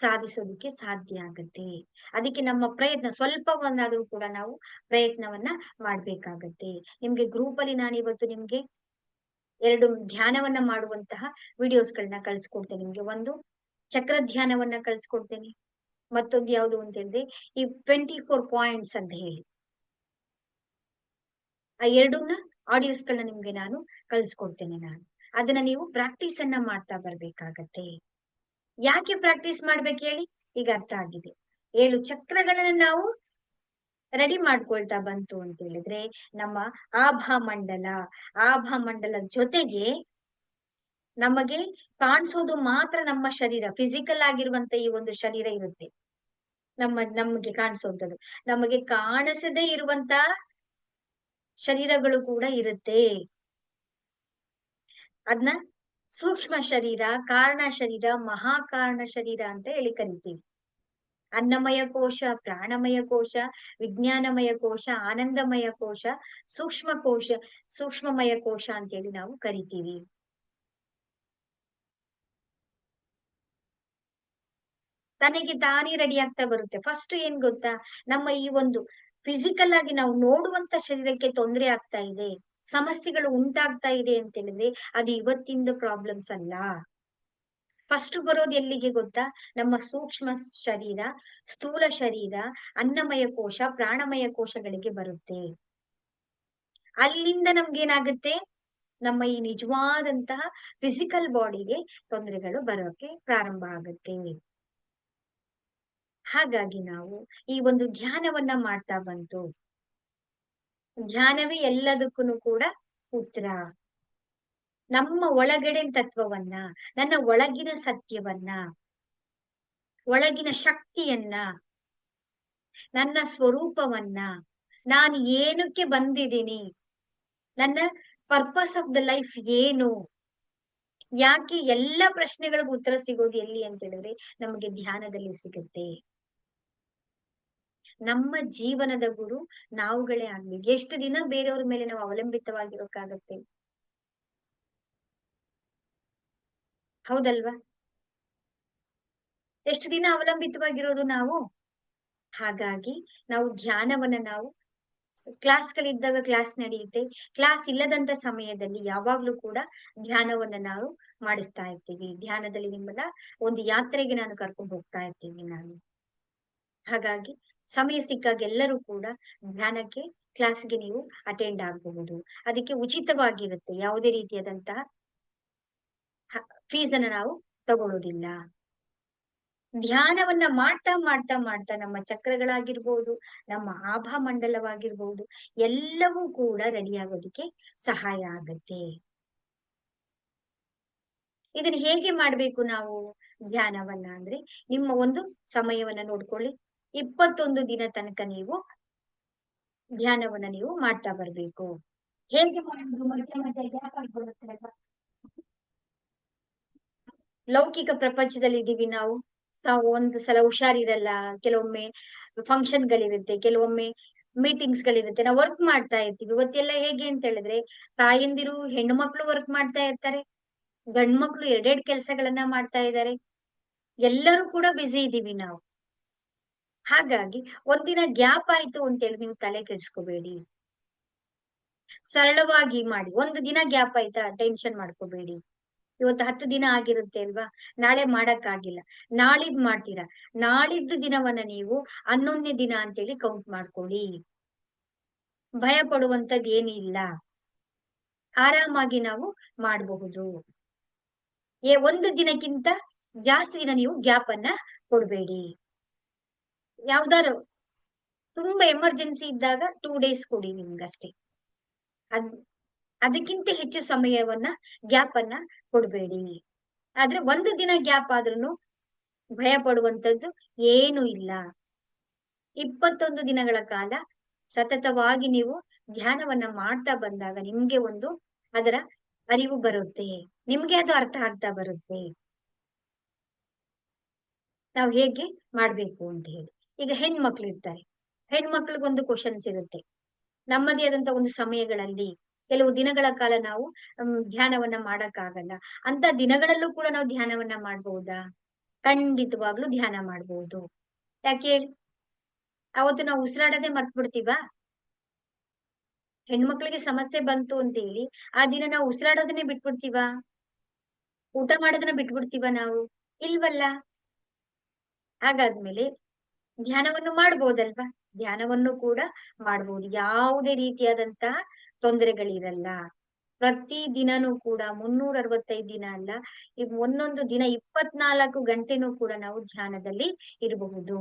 ಸಾಧಿಸೋದಕ್ಕೆ ಸಾಧ್ಯ ಆಗತ್ತೆ. ಅದಕ್ಕೆ ನಮ್ಮ ಪ್ರಯತ್ನ, ಸ್ವಲ್ಪವನ್ನಾದ್ರೂ ಕೂಡ ನಾವು ಪ್ರಯತ್ನವನ್ನ ಮಾಡ್ಬೇಕಾಗತ್ತೆ. ನಿಮ್ಗೆ ಗ್ರೂಪ್ ಅಲ್ಲಿ ನಾನು ಇವತ್ತು ನಿಮ್ಗೆ ಎರಡು ಧ್ಯಾನವನ್ನ ಮಾಡುವಂತಹ ವಿಡಿಯೋಸ್ ವಿಡಿಯೋಸ್ಗಳನ್ನ ಕಳ್ಸಿಕೊಡ್ತೇನೆ ನಿಮ್ಗೆ. ಒಂದು ಚಕ್ರ ಧ್ಯಾನವನ್ನ ಕಳ್ಸಿಕೊಡ್ತೇನೆ. ಮತ್ತೊಂದು ಯಾವುದು ಅಂತ ಹೇಳಿದ್ರೆ ಈ ಟ್ವೆಂಟಿ ಫೋರ್ ಪಾಯಿಂಟ್ಸ್ ಅಂತ ಹೇಳಿ. ಆ ಎರಡನ್ನ ಆಡಿಯೋಸ್ ಗಳನ್ನ ನಿಮ್ಗೆ ನಾನು ಕಳ್ಸಿಕೊಡ್ತೇನೆ ನಾನು. ಅದನ್ನ ನೀವು ಪ್ರಾಕ್ಟೀಸ್ ಅನ್ನ ಮಾಡ್ತಾ ಬರ್ಬೇಕಾಗತ್ತೆ. ಯಾಕೆ ಪ್ರಾಕ್ಟೀಸ್ ಮಾಡ್ಬೇಕು ಹೇಳಿ? ಈಗ ಅರ್ಥ ಆಗಿದೆ. ಏಳು ಚಕ್ರಗಳನ್ನ ನಾವು ರೆಡಿ ಮಾಡ್ಕೊಳ್ತಾ ಬಂತು ಅಂತ ಹೇಳಿದ್ರೆ ನಮ್ಮ ಆಭಾ ಮಂಡಲ ಆಭಾ ಮಂಡಲ ಜೊತೆಗೆ ನಮಗೆ ಕಾಣಿಸೋದು ಮಾತ್ರ ನಮ್ಮ ಶರೀರ ಫಿಸಿಕಲ್ ಆಗಿರುವಂತ ಈ ಒಂದು ಶರೀರ ಇರುತ್ತೆ. ನಮ್ಮ, ನಮಗೆ ಕಾಣಿಸುವಂಥದ್ದು ನಮಗೆ ಕಾಣಿಸದೇ ಇರುವಂತ ಶರೀರಗಳು ಕೂಡ ಇರುತ್ತೆ. ಅದನ್ನ ಸೂಕ್ಷ್ಮ ಶರೀರ, ಕಾರಣ ಶರೀರ, ಮಹಾಕಾರಣ ಶರೀರ ಅಂತ ಹೇಳಿ ಕರಿತೀವಿ. ಅನ್ನಮಯ ಕೋಶ, ಪ್ರಾಣಮಯ ಕೋಶ, ವಿಜ್ಞಾನಮಯ ಕೋಶ, ಆನಂದಮಯ ಕೋಶ, ಸೂಕ್ಷ್ಮ ಕೋಶ, ಸೂಕ್ಷ್ಮಮಯ ಕೋಶ ಅಂತೇಳಿ ನಾವು ಕರಿತೀವಿ. ತನಗೆ ತಾನೇ ರೆಡಿ ಆಗ್ತಾ ಬರುತ್ತೆ. ಫಸ್ಟ್ ಏನ್ ಗೊತ್ತಾ? ನಮ್ಮ ಈ ಒಂದು ಫಿಸಿಕಲ್ ಆಗಿ ನಾವು ನೋಡುವಂತ ಶರೀರಕ್ಕೆ ತೊಂದರೆ ಆಗ್ತಾ ಇದೆ. ಸಮಸ್ಯೆಗಳು ಉಂಟಾಗ್ತಾ ಇದೆ ಅಂತ ಹೇಳಿದ್ರೆ ಅದು ಇವತ್ತಿಂದ ಪ್ರಾಬ್ಲಮ್ಸ್ ಅಲ್ಲ. ಫಸ್ಟ್ ಬರೋದು ಎಲ್ಲಿಗೆ ಗೊತ್ತಾ? ನಮ್ಮ ಸೂಕ್ಷ್ಮ ಶರೀರ, ಸ್ಥೂಲ ಶರೀರ, ಅನ್ನಮಯ ಕೋಶ, ಪ್ರಾಣಮಯ ಕೋಶಗಳಿಗೆ ಬರುತ್ತೆ. ಅಲ್ಲಿಂದ ನಮ್ಗೇನಾಗುತ್ತೆ ನಮ್ಮ ಈ ನಿಜವಾದಂತಹ ಫಿಸಿಕಲ್ ಬಾಡಿಗೆ ತೊಂದರೆಗಳು ಬರೋಕೆ ಪ್ರಾರಂಭ ಆಗುತ್ತೆ. ಹಾಗಾಗಿ ನಾವು ಈ ಒಂದು ಧ್ಯಾನವನ್ನ ಮಾಡ್ತಾ ಬಂತು. ಧ್ಯಾನವೇ ಎಲ್ಲದಕ್ಕೂ ಕೂಡ ಉತ್ತರ. ನಮ್ಮ ಒಳಗಡೆ ತತ್ವವನ್ನ, ನನ್ನ ಒಳಗಿನ ಸತ್ಯವನ್ನ, ಒಳಗಿನ ಶಕ್ತಿಯನ್ನ, ನನ್ನ ಸ್ವರೂಪವನ್ನ ನಾನು ಏನಕ್ಕೆ ಬಂದಿದ್ದೀನಿ, ನನ್ನ ಪರ್ಪಸ್ ಆಫ್ ದ ಲೈಫ್ ಏನು, ಯಾಕೆ ಎಲ್ಲ ಪ್ರಶ್ನೆಗಳಿಗೂ ಉತ್ತರ ಸಿಗೋದು ಎಲ್ಲಿ ಅಂತ ಹೇಳಿದ್ರೆ ನಮಗೆ ಧ್ಯಾನದಲ್ಲಿ ಸಿಗುತ್ತೆ. ನಮ್ಮ ಜೀವನದ ಗುರು ನಾವುಗಳೇ ಆಗ್ಬೇಕು. ಎಷ್ಟು ದಿನ ಬೇರೆಯವ್ರ ಮೇಲೆ ನಾವು ಅವಲಂಬಿತವಾಗಿರೋಕ್ಕಾಗತ್ತೆ ಹೌದಲ್ವಾ? ಎಷ್ಟು ದಿನ ಅವಲಂಬಿತವಾಗಿರೋದು ನಾವು? ಹಾಗಾಗಿ ನಾವು ಧ್ಯಾನವನ್ನ ನಾವು ಕ್ಲಾಸ್ಗಳಿದ್ದಾಗ ಕ್ಲಾಸ್ ನಡೆಯುತ್ತೆ. ಕ್ಲಾಸ್ ಇಲ್ಲದಂತ ಸಮಯದಲ್ಲಿ ಯಾವಾಗ್ಲೂ ಕೂಡ ಧ್ಯಾನವನ್ನ ನಾವು ಮಾಡಿಸ್ತಾ ಇರ್ತೀವಿ. ಧ್ಯಾನದಲ್ಲಿ ನಿಮ್ಮನ್ನ ಒಂದು ಯಾತ್ರೆಗೆ ನಾನು ಕರ್ಕೊಂಡು ಹೋಗ್ತಾ ಇರ್ತೀನಿ ನಾನು. ಹಾಗಾಗಿ ಸಮಯ ಸಿಕ್ಕಾಗ ಎಲ್ಲರೂ ಕೂಡ ಧ್ಯಾನಕ್ಕೆ ಕ್ಲಾಸ್ಗೆ ನೀವು ಅಟೆಂಡ್ ಆಗಬಹುದು. ಅದಕ್ಕೆ ಉಚಿತವಾಗಿರುತ್ತೆ ಯಾವುದೇ ರೀತಿಯಾದಂತಹ ಫೀಸ್ ಅನ್ನ ನಾವು ತಗೊಳ್ಳೋದಿಲ್ಲ ಧ್ಯಾನವನ್ನ ಮಾಡ್ತಾ ಮಾಡ್ತಾ ಮಾಡ್ತಾ ನಮ್ಮ ಚಕ್ರಗಳಾಗಿರ್ಬೋದು, ನಮ್ಮ ಆಭಾ ಮಂಡಲವಾಗಿರ್ಬೋದು, ಎಲ್ಲವೂ ಕೂಡ ರೆಡಿ ಆಗೋದಕ್ಕೆ ಸಹಾಯ ಆಗತ್ತೆ. ಇದನ್ನ ಹೇಗೆ ಮಾಡ್ಬೇಕು ನಾವು ಧ್ಯಾನವನ್ನ ಅಂದ್ರೆ ನಿಮ್ಮ ಒಂದು ಸಮಯವನ್ನ ನೋಡ್ಕೊಳ್ಳಿ. ಇಪ್ಪತ್ತೊಂದು ದಿನ ತನಕ ನೀವು ಧ್ಯಾನವನ್ನ ನೀವು ಮಾಡ್ತಾ ಬರ್ಬೇಕು. ಹೇಗೆ ಮಧ್ಯ ಗ್ಯಾಪ್ ಲೌಕಿಕ ಪ್ರಪಂಚದಲ್ಲಿ ಇದೀವಿ ನಾವು. ಒಂದು ಸಲ ಹುಷಾರಿರಲ್ಲ. ಕೆಲವೊಮ್ಮೆ ಫಂಕ್ಷನ್ ಗಳಿರುತ್ತೆ, ಕೆಲವೊಮ್ಮೆ ಮೀಟಿಂಗ್ಸ್ ಗಳಿರುತ್ತೆ. ನಾವು ವರ್ಕ್ ಮಾಡ್ತಾ ಇರ್ತೀವಿ. ಇವತ್ತೆಲ್ಲ ಹೇಗೆ ಅಂತ ಹೇಳಿದ್ರೆ, ತಾಯಂದಿರು, ಹೆಣ್ಣು ಮಕ್ಳು ವರ್ಕ್ ಮಾಡ್ತಾ ಇರ್ತಾರೆ. ಗಂಡ್ ಮಕ್ಳು ಎರಡೆರಡು ಕೆಲಸಗಳನ್ನ ಮಾಡ್ತಾ ಇದ್ದಾರೆ. ಎಲ್ಲರೂ ಕೂಡ ಬ್ಯುಸಿ ಇದೀವಿ ನಾವು. ಹಾಗಾಗಿ ಒಂದಿನ ಗ್ಯಾಪ್ ಆಯ್ತು ಅಂತೇಳಿ ನೀವು ತಲೆ ಕೆಡ್ಸ್ಕೋಬೇಡಿ. ಸರಳವಾಗಿ ಮಾಡಿ, ಒಂದು ದಿನ ಗ್ಯಾಪ್ ಆಯ್ತಾ, ಟೆನ್ಷನ್ ಮಾಡ್ಕೋಬೇಡಿ. ಇವತ್ತು ಹತ್ತು ದಿನ ಆಗಿರುತ್ತೆ ಅಲ್ವಾ? ನಾಳೆ ಮಾಡಕ್ ಆಗಿಲ್ಲ ನಾಳಿದ್ ಮಾಡ್ತೀರಾ? ನಾಳಿದ್ದ ದಿನವನ್ನ ನೀವು ಹನ್ನೊಂದನೇ ದಿನ ಅಂತೇಳಿ ಕೌಂಟ್ ಮಾಡ್ಕೊಳ್ಳಿ. ಭಯ ಪಡುವಂತದ್ ಏನಿಲ್ಲ. ಆರಾಮಾಗಿ ನಾವು ಮಾಡಬಹುದು. ಏ, ಒಂದು ದಿನಕ್ಕಿಂತ ಜಾಸ್ತಿ ದಿನ ನೀವು ಗ್ಯಾಪ್ ಅನ್ನ ಕೊಡ್ಬೇಡಿ. ಯಾವ್ದಾರು ತುಂಬಾ ಎಮರ್ಜೆನ್ಸಿ ಇದ್ದಾಗ ಟೂ ಡೇಸ್ ಕೊಡಿ ನಿಮ್ಗಷ್ಟೇ. ಅದ್, ಅದಕ್ಕಿಂತ ಹೆಚ್ಚು ಸಮಯವನ್ನ ಗ್ಯಾಪ್ ಅನ್ನ ಕೊಡ್ಬೇಡಿ. ಆದ್ರೆ ಒಂದು ದಿನ ಗ್ಯಾಪ್ ಆದ್ರೂ ಭಯ ಪಡುವಂತದ್ದು ಏನು ಇಲ್ಲ. ಇಪ್ಪತ್ತೊಂದು ದಿನಗಳ ಕಾಲ ಸತತವಾಗಿ ನೀವು ಧ್ಯಾನವನ್ನ ಮಾಡ್ತಾ ಬಂದಾಗ ನಿಮ್ಗೆ ಒಂದು ಅದರ ಅರಿವು ಬರುತ್ತೆ. ನಿಮ್ಗೆ ಅದು ಅರ್ಥ ಆಗ್ತಾ ಬರುತ್ತೆ. ನಾವು ಹೇಗೆ ಮಾಡ್ಬೇಕು ಅಂತ ಹೇಳಿ. ಈಗ ಹೆಣ್ಮಕ್ಳು ಇರ್ತಾರೆ. ಹೆಣ್ಮಕ್ಳಿಗೊಂದು ಕ್ವಶನ್ ಸಿಗುತ್ತೆ. ನಮ್ಮದೇ ಆದಂತ ಒಂದು ಸಮಯಗಳಲ್ಲಿ ಕೆಲವು ದಿನಗಳ ಕಾಲ ನಾವು ಧ್ಯಾನವನ್ನ ಮಾಡಕ್ಕಾಗಲ್ಲ. ಅಂತ ದಿನಗಳಲ್ಲೂ ಕೂಡ ನಾವು ಧ್ಯಾನವನ್ನ ಮಾಡ್ಬಹುದಾ ಖಂಡಿತವಾಗ್ಲೂ ಧ್ಯಾನ ಮಾಡ್ಬಹುದು ಯಾಕೆ ಅವತ್ತು ನಾವು ಉಸಿರಾಡದೆ ಮರ್ತ್ಬಿಡ್ತೀವ? ಹೆಣ್ಮಕ್ಳಿಗೆ ಸಮಸ್ಯೆ ಬಂತು ಅಂತ ಹೇಳಿ ಆ ದಿನ ನಾವು ಉಸಿರಾಡೋದನ್ನೇ ಬಿಟ್ಬಿಡ್ತೀವ? ಊಟ ಮಾಡೋದನ್ನ ಬಿಟ್ಬಿಡ್ತೀವ ನಾವು? ಇಲ್ವಲ್ಲ? ಹಾಗಾದ್ಮೇಲೆ ಧ್ಯಾನವನ್ನು ಮಾಡ್ಬೋದಲ್ವಾ? ಧ್ಯಾನವನ್ನು ಕೂಡ ಮಾಡ್ಬೋದು. ಯಾವುದೇ ರೀತಿಯಾದಂತಹ ತೊಂದರೆಗಳಿರಲ್ಲ. ಪ್ರತಿ ದಿನನೂ ಕೂಡ ಮುನ್ನೂರ ಅರವತ್ತೈದು ದಿನ ಅಲ್ಲ ಒಂದೊಂದು ದಿನ ಇಪ್ಪತ್ನಾಲ್ಕು ಗಂಟೆನೂ ಕೂಡ ನಾವು ಧ್ಯಾನದಲ್ಲಿ ಇರಬಹುದು.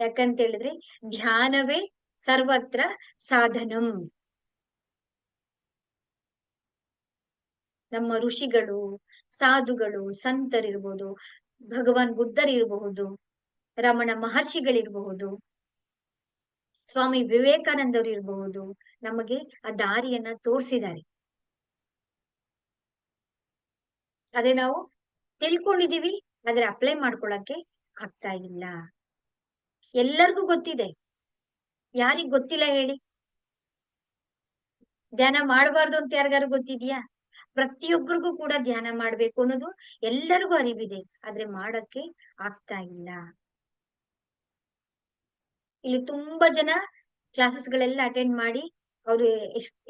ಯಾಕಂತ ಹೇಳಿದ್ರೆ ಧ್ಯಾನವೇ ಸರ್ವತ್ರ ಸಾಧನಂ. ನಮ್ಮ ಋಷಿಗಳು, ಸಾಧುಗಳು, ಸಂತರಿರ್ಬೋದು. ಭಗವಾನ್ ಬುದ್ಧರಿರಬಹುದು ರಮಣ ಮಹರ್ಷಿಗಳಿರಬಹುದು, ಸ್ವಾಮಿ ವಿವೇಕಾನಂದರು ಇರಬಹುದು, ನಮಗೆ ಆ ದಾರಿಯನ್ನ ತೋರಿಸಿದ್ದಾರೆ. ಅದೇ ನಾವು ತಿಳ್ಕೊಂಡಿದೀವಿ, ಆದ್ರೆ ಅಪ್ಲೈ ಮಾಡ್ಕೊಳಕ್ಕೆ ಆಗ್ತಾ ಇಲ್ಲ. ಎಲ್ಲರಿಗೂ ಗೊತ್ತಿದೆ. ಯಾರಿಗ್ ಗೊತ್ತಿಲ್ಲ ಹೇಳಿ? ಧ್ಯಾನ ಮಾಡಬಾರ್ದು ಅಂತ ಯಾರಿಗಾರು ಗೊತ್ತಿದ್ಯಾ? ಪ್ರತಿಯೊಬ್ಬರಿಗೂ ಕೂಡ ಧ್ಯಾನ ಮಾಡ್ಬೇಕು ಅನ್ನೋದು ಎಲ್ಲರಿಗೂ ಅರಿವಿದೆ. ಆದ್ರೆ ಮಾಡಕ್ಕೆ ಆಗ್ತಾ ಇಲ್ಲ. ಇಲ್ಲಿ ತುಂಬಾ ಜನ ಕ್ಲಾಸಸ್ ಗಳೆಲ್ಲ ಅಟೆಂಡ್ ಮಾಡಿ ಅವ್ರು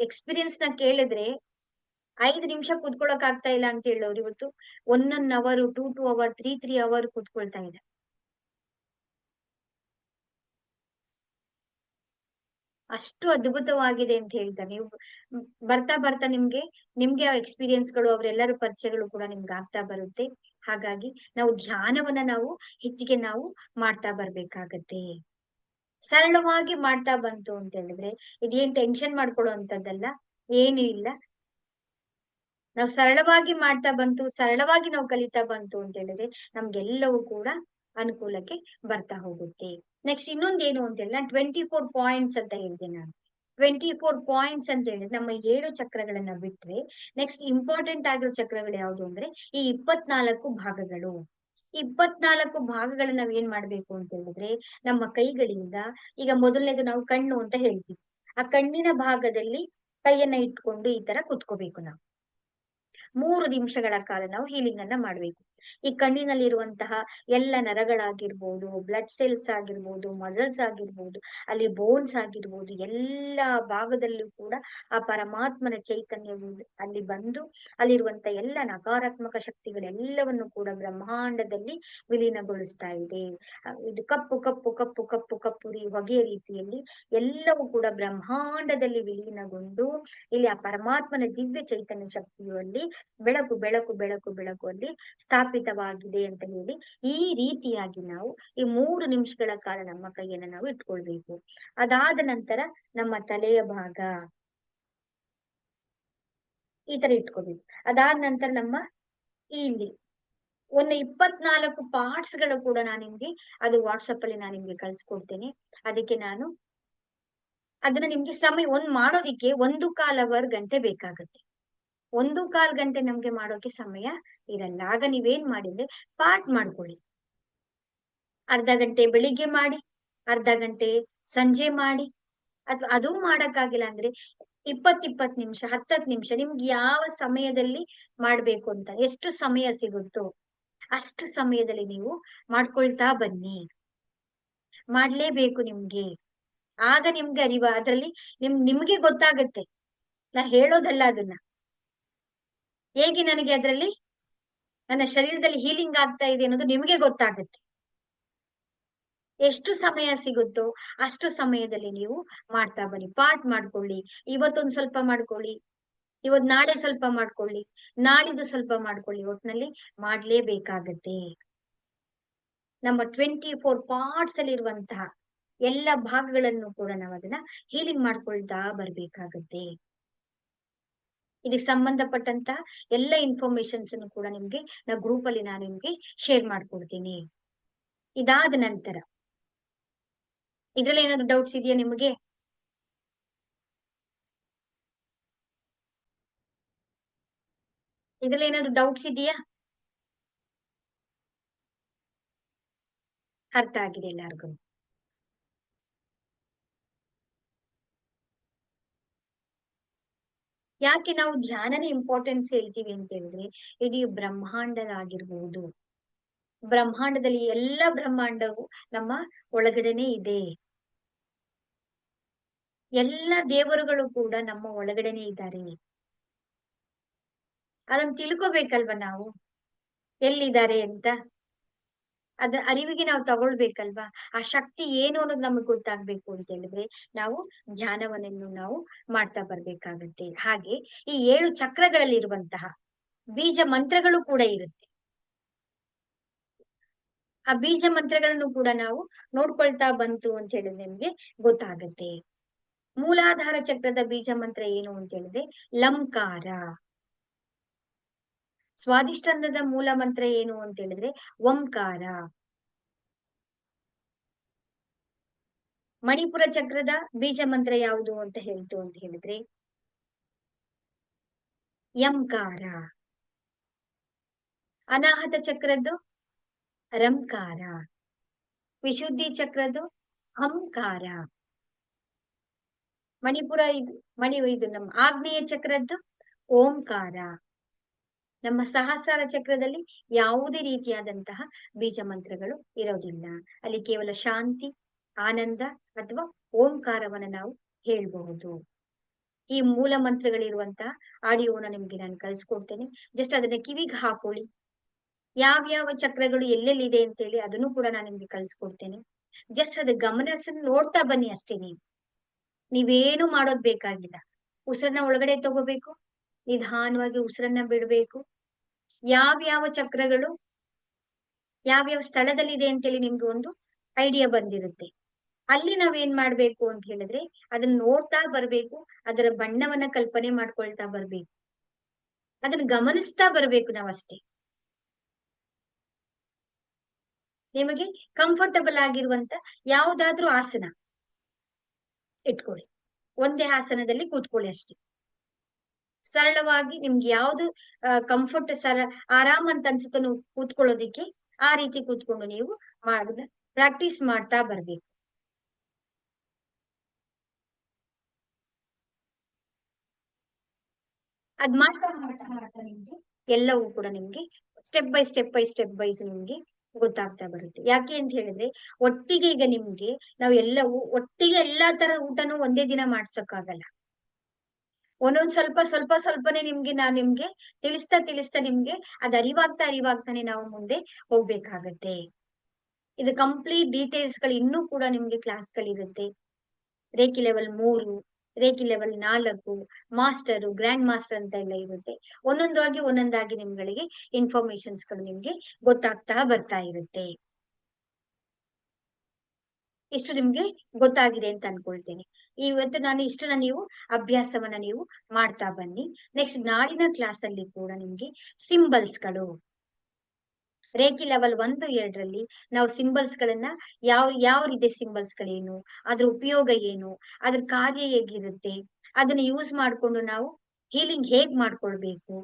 ಎಕ್ಸ್ಪೀರಿಯನ್ಸ್ನ ಕೇಳಿದ್ರೆ ಐದು ನಿಮಿಷ ಕುತ್ಕೊಳಕ್ ಆಗ್ತಾ ಇಲ್ಲ ಅಂತ ಹೇಳೋರು ಇವತ್ತು. One one hour two two hour three three hour ಕುತ್ಕೊಳ್ತಾ ಇದೆ. ಅಷ್ಟು ಅದ್ಭುತವಾಗಿದೆ ಅಂತ ಹೇಳ್ತಾರೆ ನೀವು. ಬರ್ತಾ ಬರ್ತಾ ನಿಮ್ಗೆ ನಿಮ್ಗೆ ಆ ಎಕ್ಸ್ಪೀರಿಯನ್ಸ್ಗಳು, ಅವರೆಲ್ಲರ ಪರಿಚಯಗಳು ಕೂಡ ನಿಮ್ಗೆ ಆಗ್ತಾ ಬರುತ್ತೆ. ಹಾಗಾಗಿ ನಾವು ಧ್ಯಾನವನ್ನ ನಾವು ಹೆಚ್ಚಿಗೆ ನಾವು ಮಾಡ್ತಾ ಬರ್ಬೇಕಾಗತ್ತೆ. ಸರಳವಾಗಿ ಮಾಡ್ತಾ ಬಂತು ಅಂತ ಹೇಳಿದ್ರೆ ಇದೇನ್ ಟೆನ್ಷನ್ ಮಾಡ್ಕೊಳ್ಳೋ ಅಂತದ್ದಲ್ಲ ಏನು ಇಲ್ಲ. ನಾವು ಸರಳವಾಗಿ ಮಾಡ್ತಾ ಬಂತು, ಸರಳವಾಗಿ ನಾವು ಕಲಿತಾ ಬಂತು ಅಂತ ಹೇಳಿದ್ರೆ ನಮ್ಗೆಲ್ಲವೂ ಕೂಡ ಅನುಕೂಲಕ್ಕೆ ಬರ್ತಾ ಹೋಗುತ್ತೆ. ನೆಕ್ಸ್ಟ್ ಇನ್ನೊಂದ್ ಏನು ಅಂತ ಹೇಳಿದ್ರೆ ಟ್ವೆಂಟಿ ಫೋರ್ ಪಾಯಿಂಟ್ಸ್ ಅಂತ ಹೇಳಿದೆ ನಾನು. ಟ್ವೆಂಟಿ ಫೋರ್ ಪಾಯಿಂಟ್ಸ್ ಅಂತ ಹೇಳಿದ್ರೆ ನಮ್ಮ ಏಳು ಚಕ್ರಗಳನ್ನ ಬಿಟ್ರೆ ನೆಕ್ಸ್ಟ್ ಇಂಪಾರ್ಟೆಂಟ್ ಆಗಿರೋ ಚಕ್ರಗಳು ಯಾವುದು ಅಂದ್ರೆ ಈ ಇಪ್ಪತ್ನಾಲ್ಕು ಭಾಗಗಳು. ಇಪ್ಪತ್ನಾಲ್ಕು ಭಾಗಗಳನ್ನ ನಾವ್ ಏನ್ ಮಾಡ್ಬೇಕು ಅಂತ ಹೇಳಿದ್ರೆ ನಮ್ಮ ಕೈಗಳಿಂದ ಈಗ ಮೊದಲನೇದು ನಾವು ಕಣ್ಣು ಅಂತ ಹೇಳ್ತೀವಿ. ಆ ಕಣ್ಣಿನ ಭಾಗದಲ್ಲಿ ಕೈಯನ್ನ ಇಟ್ಕೊಂಡು ಈ ತರ ಕುತ್ಕೋಬೇಕು ನಾವು. ಮೂರು ನಿಮಿಷಗಳ ಕಾಲ ನಾವು ಹೀಲಿಂಗ್ ಅನ್ನ ಮಾಡ್ಬೇಕು. ಈ ಕಣ್ಣಿನಲ್ಲಿರುವಂತಹ ಎಲ್ಲ ನರಗಳಾಗಿರ್ಬೋದು ಬ್ಲಡ್ ಸೆಲ್ಸ್ ಆಗಿರ್ಬೋದು ಮಸಲ್ಸ್ ಆಗಿರ್ಬೋದು, ಅಲ್ಲಿ ಬೋನ್ಸ್ ಆಗಿರ್ಬೋದು, ಎಲ್ಲ ಭಾಗದಲ್ಲೂ ಕೂಡ ಆ ಪರಮಾತ್ಮನ ಚೈತನ್ಯವು ಅಲ್ಲಿ ಬಂದು ಅಲ್ಲಿರುವಂತ ಎಲ್ಲ ನಕಾರಾತ್ಮಕ ಶಕ್ತಿಗಳೆಲ್ಲವನ್ನು ಕೂಡ ಬ್ರಹ್ಮಾಂಡದಲ್ಲಿ ವಿಲೀನಗೊಳಿಸ್ತಾ ಇದೆ. ಇದು ಕಪ್ಪು ಕಪ್ಪು ಕಪ್ಪು ಕಪ್ಪು ಕಪ್ಪು ಹೊಗೆಯ ರೀತಿಯಲ್ಲಿ ಎಲ್ಲವೂ ಕೂಡ ಬ್ರಹ್ಮಾಂಡದಲ್ಲಿ ವಿಲೀನಗೊಂಡು ಇಲ್ಲಿ ಆ ಪರಮಾತ್ಮನ ದಿವ್ಯ ಚೈತನ್ಯ ಶಕ್ತಿಯಲ್ಲಿ ಬೆಳಕು ಬೆಳಕು ಬೆಳಕು ಬೆಳಕು ಅಲ್ಲಿ ಸ್ಥಾಪಿತವಾಗಿದೆ ಅಂತ ಹೇಳಿ ಈ ರೀತಿಯಾಗಿ ನಾವು ಈ ಮೂರು ನಿಮಿಷಗಳ ಕಾಲ ನಮ್ಮ ಕೈಯನ್ನು ನಾವು ಇಟ್ಕೊಳ್ಬೇಕು. ಅದಾದ ನಂತರ ನಮ್ಮ ತಲೆಯ ಭಾಗ ಈ ತರ ಇಟ್ಕೋಬೇಕು. ಅದಾದ ನಂತರ ನಮ್ಮ ಇಲ್ಲಿ ಒಂದು ಇಪ್ಪತ್ನಾಲ್ಕು ಪಾರ್ಟ್ಸ್ಗಳು ಕೂಡ ನಾನು ನಿಮ್ಗೆ ಅದು ವಾಟ್ಸಪ್ ಅಲ್ಲಿ ನಾನು ನಿಮ್ಗೆ ಕಳ್ಸಿಕೊಡ್ತೇನೆ. ಅದಕ್ಕೆ ನಾನು ಅದನ್ನ ನಿಮ್ಗೆ ಸಮಯ ಒಂದ್ ಮಾಡೋದಿಕ್ಕೆ ಒಂದು ಕಾಲ್ ಅವರ್ ಗಂಟೆ ಬೇಕಾಗುತ್ತೆ. ಒಂದು ಕಾಲ್ ಗಂಟೆ ನಮ್ಗೆ ಮಾಡೋಕೆ ಸಮಯ ಇರಲ್ಲ. ಆಗ ನೀವೇನ್ ಮಾಡಿದ್ರೆ? ಪಾರ್ಟ್ ಮಾಡ್ಕೊಳ್ಳಿ. ಅರ್ಧ ಗಂಟೆ ಬೆಳಿಗ್ಗೆ ಮಾಡಿ, ಅರ್ಧ ಗಂಟೆ ಸಂಜೆ ಮಾಡಿ ಅಥವಾ ಅದು ಮಾಡಕ್ಕಾಗಿಲ್ಲ ಅಂದ್ರೆ ಇಪ್ಪತ್ ಇಪ್ಪತ್ ನಿಮಿಷ ಹತ್ತತ್ ನಿಮಿಷ ನಿಮ್ಗೆ ಯಾವ ಸಮಯದಲ್ಲಿ ಮಾಡ್ಬೇಕು ಅಂತ, ಎಷ್ಟು ಸಮಯ ಸಿಗುತ್ತೋ ಅಷ್ಟು ಸಮಯದಲ್ಲಿ ನೀವು ಮಾಡ್ಕೊಳ್ತಾ ಬನ್ನಿ. ಮಾಡ್ಲೇಬೇಕು ನಿಮ್ಗೆ. ಆಗ ನಿಮ್ಗೆ ಅರಿವ, ಅದ್ರಲ್ಲಿ ನಿಮ್, ನಿಮ್ಗೆ ಗೊತ್ತಾಗತ್ತೆ. ನಾ ಹೇಳೋದಲ್ಲ ಅದನ್ನ. ಹೇಗೆ ನನಗೆ ಅದರಲ್ಲಿ ನನ್ನ ಶರೀರದಲ್ಲಿ ಹೀಲಿಂಗ್ ಆಗ್ತಾ ಇದೆ ಅನ್ನೋದು ನಿಮಗೆ ಗೊತ್ತಾಗುತ್ತೆ. ಎಷ್ಟು ಸಮಯ ಸಿಗುತ್ತೋ ಅಷ್ಟು ಸಮಯದಲ್ಲಿ ನೀವು ಮಾಡ್ತಾ ಬನ್ನಿ. ಪಾರ್ಟ್ ಮಾಡ್ಕೊಳ್ಳಿ. ಇವತ್ತೊಂದು ಸ್ವಲ್ಪ ಮಾಡ್ಕೊಳ್ಳಿ. ಇವತ್ ನಾಳೆ ಸ್ವಲ್ಪ ಮಾಡ್ಕೊಳ್ಳಿ. ನಾಳಿದ್ದು ಸ್ವಲ್ಪ ಮಾಡ್ಕೊಳ್ಳಿ. ಒಟ್ನಲ್ಲಿ ಮಾಡ್ಲೇಬೇಕಾಗತ್ತೆ. ನಮ್ಮ ಟ್ವೆಂಟಿ ಫೋರ್ ಪಾರ್ಟ್ಸ್ ಅಲ್ಲಿ ಇರುವಂತಹ ಎಲ್ಲ ಭಾಗಗಳನ್ನು ಕೂಡ ನಾವು ಅದನ್ನ ಹೀಲಿಂಗ್ ಮಾಡ್ಕೊಳ್ತಾ ಬರ್ಬೇಕಾಗತ್ತೆ. ಇದಕ್ಕೆ ಸಂಬಂಧಪಟ್ಟಂತ ಎಲ್ಲ ಇನ್ಫಾರ್ಮೇಶನ್ಸ್ ಕೂಡ ನಿಮ್ಗೆ ನಾ ಗ್ರೂಪ್ ಅಲ್ಲಿ ನಾನು ನಿಮ್ಗೆ ಶೇರ್ ಮಾಡ್ಕೊಡ್ತೀನಿ. ಇದಾದ ನಂತರ ಇದ್ರಲ್ಲಿ ಏನಾದ್ರು ಡೌಟ್ಸ್ ಇದೆಯಾ ನಿಮಗೆ? ಇದ್ರಲ್ಲಿ ಏನಾದ್ರು ಡೌಟ್ಸ್ ಇದೆಯಾ? ಅರ್ಥ ಆಗಿದೆ ಎಲ್ಲಾರ್ಗು. ಯಾಕೆ ನಾವು ಧ್ಯಾನನ ಇಂಪಾರ್ಟೆನ್ಸ್ ಹೇಳ್ತೀವಿ ಅಂತ ಹೇಳಿದ್ರೆ, ಇಡೀ ಬ್ರಹ್ಮಾಂಡ ಆಗಿರ್ಬೋದು ಬ್ರಹ್ಮಾಂಡದಲ್ಲಿ ಎಲ್ಲ ಬ್ರಹ್ಮಾಂಡವು ನಮ್ಮ ಒಳಗಡೆನೆ ಇದೆ. ಎಲ್ಲ ದೇವರುಗಳು ಕೂಡ ನಮ್ಮ ಒಳಗಡೆನೆ ಇದ್ದಾರೆ. ಅದನ್ನ ತಿಳ್ಕೊಬೇಕಲ್ವಾ ನಾವು? ಎಲ್ಲಿದ್ದಾರೆ ಅಂತ? ಅದ ಅರಿವಿಗೆ ನಾವು ತಗೊಳ್ಬೇಕಲ್ವಾ? ಆ ಶಕ್ತಿ ಏನು ಅನ್ನೋದು ನಮಗ್ ಗೊತ್ತಾಗ್ಬೇಕು ಅಂತ ಹೇಳಿದ್ರೆ ನಾವು ಧ್ಯಾನವನ್ನು ನಾವು ಮಾಡ್ತಾ ಬರ್ಬೇಕಾಗತ್ತೆ. ಹಾಗೆ ಈ ಏಳು ಚಕ್ರಗಳಲ್ಲಿ ಇರುವಂತಹ ಬೀಜ ಮಂತ್ರಗಳು ಕೂಡ ಇರುತ್ತೆ. ಆ ಬೀಜ ಮಂತ್ರಗಳನ್ನು ಕೂಡ ನಾವು ನೋಡ್ಕೊಳ್ತಾ ಬಂತು ಅಂತ ಹೇಳಿದ್ರೆ ನಿಮ್ಗೆ ಗೊತ್ತಾಗತ್ತೆ. ಮೂಲಾಧಾರ ಚಕ್ರದ ಬೀಜ ಮಂತ್ರ ಏನು ಅಂತ ಹೇಳಿದ್ರೆ ಲಂಕಾರ. ಸ್ವಾದಿಷ್ಠಾನದ ಮೂಲ ಮಂತ್ರ ಏನು ಅಂತ ಹೇಳಿದ್ರೆ ಓಂಕಾರ. ಮಣಿಪುರ ಚಕ್ರದ ಬೀಜ ಮಂತ್ರ ಯಾವುದು ಅಂತ ಹೇಳ್ತು ಅಂತ ಹೇಳಿದ್ರೆ ಯಂಕಾರ ಅನಾಹತ ಚಕ್ರದ್ದು ರಂಕಾರ. ವಿಶುದ್ಧಿ ಚಕ್ರದ್ದು ಹಂಕಾರ. ಮಣಿಪುರ ಇದು ಮಣಿ ಇದು ನಮ್ಮ ಆಗ್ನೇಯ ಚಕ್ರದ್ದು ಓಂಕಾರ. ನಮ್ಮ ಸಹಸ್ರಾರ ಚಕ್ರದಲ್ಲಿ ಯಾವುದೇ ರೀತಿಯಾದಂತಹ ಬೀಜ ಮಂತ್ರಗಳು ಇರೋದಿಲ್ಲ. ಅಲ್ಲಿ ಕೇವಲ ಶಾಂತಿ, ಆನಂದ ಅಥವಾ ಓಂಕಾರವನ್ನ ನಾವು ಹೇಳ್ಬಹುದು. ಈ ಮೂಲ ಮಂತ್ರಗಳಿರುವಂತಹ ಆಡಿಯೋನ ನಿಮ್ಗೆ ನಾನು ಕಳಿಸ್ಕೊಡ್ತೇನೆ. ಜಸ್ಟ್ ಅದನ್ನ ಕಿವಿಗೆ ಹಾಕೊಳ್ಳಿ. ಯಾವ್ಯಾವ ಚಕ್ರಗಳು ಎಲ್ಲೆಲ್ಲಿದೆ ಅಂತೇಳಿ ಅದನ್ನು ಕೂಡ ನಾನು ನಿಮ್ಗೆ ಕಳ್ಸ್ಕೊಡ್ತೇನೆ. ಜಸ್ಟ್ ಅದ ಗಮನಿಸಿ ನೋಡ್ತಾ ಬನ್ನಿ ಅಷ್ಟೇ ನೀವು. ನೀವೇನು ಮಾಡೋದ್ ಬೇಕಾಗಿಲ್ಲ. ಉಸಿರನ್ನ ಒಳಗಡೆ ತಗೋಬೇಕು ನಿಧಾನವಾಗಿ ಉಸಿರನ್ನ ಬಿಡ್ಬೇಕು. ಯಾವ್ಯಾವ ಚಕ್ರಗಳು ಯಾವ್ಯಾವ ಸ್ಥಳದಲ್ಲಿದೆ ಅಂತೇಳಿ ನಿಮ್ಗೆ ಒಂದು ಐಡಿಯಾ ಬಂದಿರುತ್ತೆ. ಅಲ್ಲಿ ನಾವೇನ್ ಮಾಡ್ಬೇಕು ಅಂತ ಹೇಳಿದ್ರೆ ಅದನ್ನ ನೋಡ್ತಾ ಬರ್ಬೇಕು, ಅದರ ಬಣ್ಣವನ್ನ ಕಲ್ಪನೆ ಮಾಡ್ಕೊಳ್ತಾ ಬರ್ಬೇಕು. ಅದನ್ನ ಗಮನಿಸ್ತಾ ಬರ್ಬೇಕು ನಾವಷ್ಟೇ ನಿಮಗೆ ಕಂಫರ್ಟಬಲ್ ಆಗಿರುವಂತ ಯಾವ್ದಾದ್ರೂ ಆಸನ ಇಟ್ಕೊಳ್ಳಿ. ಒಂದೇ ಆಸನದಲ್ಲಿ ಕೂತ್ಕೊಳ್ಳಿ ಅಷ್ಟೇ. ಸರಳವಾಗಿ ನಿಮ್ಗೆ ಯಾವ್ದು ಕಂಫರ್ಟ್ ಸರ, ಆರಾಮ್ ಅಂತ ಅನ್ಸುತ್ತೋ ಕೂತ್ಕೊಳ್ಳೋದಿಕ್ಕೆ, ಆ ರೀತಿ ಕೂತ್ಕೊಂಡು ನೀವು ಮಾಡಿದ ಪ್ರಾಕ್ಟೀಸ್ ಮಾಡ್ತಾ ಬರ್ಬೇಕು. ಅದ್ ಮಾಡ್ತಾ ಮಾಡ್ತಾ ಮಾಡ್ತಾ ನಿಮ್ಗೆ ಎಲ್ಲವೂ ಕೂಡ ನಿಮ್ಗೆ step by step by step byes ನಿಮ್ಗೆ ಗೊತ್ತಾಗ್ತಾ ಬರುತ್ತೆ. ಯಾಕೆ ಅಂತ ಹೇಳಿದ್ರೆ, ಒಟ್ಟಿಗೆ ಈಗ ನಿಮ್ಗೆ ನಾವು ಎಲ್ಲವೂ, ಒಟ್ಟಿಗೆ ಎಲ್ಲಾ ತರ ಊಟನೂ ಒಂದೇ ದಿನ ಮಾಡ್ಸಕ್ಕಾಗಲ್ಲ. ಒಂದೊಂದ್ ಸ್ವಲ್ಪ ಸ್ವಲ್ಪ, ಸ್ವಲ್ಪನೇ ನಿಮ್ಗೆ ನಾವ್ ನಿಮ್ಗೆ ತಿಳಿಸ್ತಾ ತಿಳಿಸ್ತಾ ನಿಮ್ಗೆ ಅದ್ ಅರಿವಾಗ್ತಾ, ಅರಿವಾಗ್ತಾನೆ ನಾವು ಮುಂದೆ ಹೋಗ್ಬೇಕಾಗತ್ತೆ. ಇದು ಕಂಪ್ಲೀಟ್ ಡೀಟೇಲ್ಸ್ಗಳು ಇನ್ನೂ ಕೂಡ ನಿಮ್ಗೆ ಕ್ಲಾಸ್ ಗಳಿರುತ್ತೆ. ರೇಖಿ ಲೆವೆಲ್ ಮೂರು, ರೇಖಿ ಲೆವೆಲ್ ನಾಲ್ಕು ಮಾಸ್ಟರ್ ಗ್ರ್ಯಾಂಡ್ ಮಾಸ್ಟರ್ ಅಂತ ಎಲ್ಲ ಇರುತ್ತೆ. ಒಂದೊಂದಾಗಿ ಒಂದೊಂದಾಗಿ ನಿಮ್ಗಳಿಗೆ ಇನ್ಫಾರ್ಮೇಶನ್ಸ್ಗಳು ನಿಮ್ಗೆ ಗೊತ್ತಾಗ್ತಾ ಬರ್ತಾ ಇರುತ್ತೆ. ಇಷ್ಟು ನಿಮ್ಗೆ ಗೊತ್ತಾಗಿದೆ ಅಂತ ಅನ್ಕೊಳ್ತೇನೆ. ಇವತ್ತು ನಾನು ಇಷ್ಟನ್ನ ನೀವು ಅಭ್ಯಾಸವನ್ನ ನೀವು ಮಾಡ್ತಾ ಬನ್ನಿ. ನೆಕ್ಸ್ಟ್ ನಾಳಿನ ಕ್ಲಾಸ್ ಅಲ್ಲಿ ಕೂಡ ನಿಮ್ಗೆ ಸಿಂಬಲ್ಸ್ಗಳು. ರೇಖಿ ಲೆವೆಲ್ ಒಂದು ಎರಡರಲ್ಲಿ ನಾವು ಸಿಂಬಲ್ಸ್ ಗಳನ್ನ ಯಾವ ಯಾವ ರೀತಿ ಸಿಂಬಲ್ಸ್ ಗಳೇನು, ಅದ್ರ ಉಪಯೋಗ ಏನು, ಅದ್ರ ಕಾರ್ಯ ಹೇಗಿರುತ್ತೆ, ಅದನ್ನ ಯೂಸ್ ಮಾಡ್ಕೊಂಡು ನಾವು ಹೀಲಿಂಗ್ ಹೇಗ್ ಮಾಡ್ಕೊಳ್ಬೇಕು,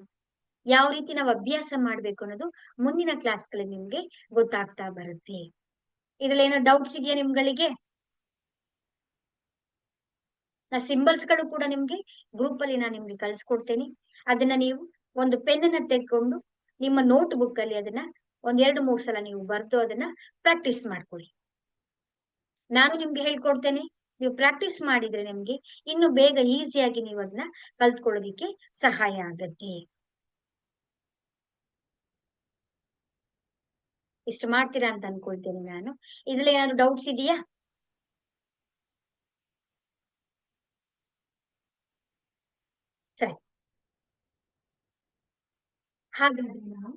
ಯಾವ ರೀತಿ ನಾವು ಅಭ್ಯಾಸ ಮಾಡ್ಬೇಕು ಅನ್ನೋದು ಮುಂದಿನ ಕ್ಲಾಸ್ಗಳಲ್ಲಿ ನಿಮ್ಗೆ ಗೊತ್ತಾಗ್ತಾ ಬರುತ್ತೆ. ಇದ್ರಲ್ಲಿ ಏನೋ ಡೌಟ್ಸ್ ಇದೆಯಾ ನಿಮ್ಗಳಿಗೆ? ನಾ ಸಿಂಬಲ್ಸ್ಗಳು ಕೂಡ ನಿಮ್ಗೆ ಗ್ರೂಪ್ ಅಲ್ಲಿ ನಾನು ನಿಮ್ಗೆ ಕಳ್ಸಿಕೊಡ್ತೇನೆ. ಅದನ್ನ ನೀವು ಒಂದು ಪೆನ್ ಅನ್ನ ತೆಗೆದುಕೊಂಡು ನಿಮ್ಮ ನೋಟ್ ಬುಕ್ ಅಲ್ಲಿ ಅದನ್ನ ಒಂದೆರಡು ಮೂರ್ ಸಲ ನೀವು ಬರೆದು ಅದನ್ನ ಪ್ರಾಕ್ಟೀಸ್ ಮಾಡ್ಕೊಳ್ಳಿ. ನಾನು ನಿಮ್ಗೆ ಹೇಳ್ಕೊಡ್ತೇನೆ, ನೀವು ಪ್ರಾಕ್ಟೀಸ್ ಮಾಡಿದ್ರೆ ನಿಮ್ಗೆ ಇನ್ನು ಬೇಗ ಈಸಿಯಾಗಿ ನೀವು ಅದನ್ನ ಕಲ್ತ್ಕೊಳ್ಳೋದಿಕ್ಕೆ ಸಹಾಯ ಆಗತ್ತೆ. ಇಷ್ಟು ಮಾಡ್ತೀರಾ ಅಂತ ಅನ್ಕೊಳ್ತೇನೆ ನಾನು. ಇದ್ರಲ್ಲಿ ಏನಾದ್ರು ಡೌಟ್ಸ್ ಇದೆಯಾ? ಸರಿ ಹಾಗಾದ್ರೆ ನಾವು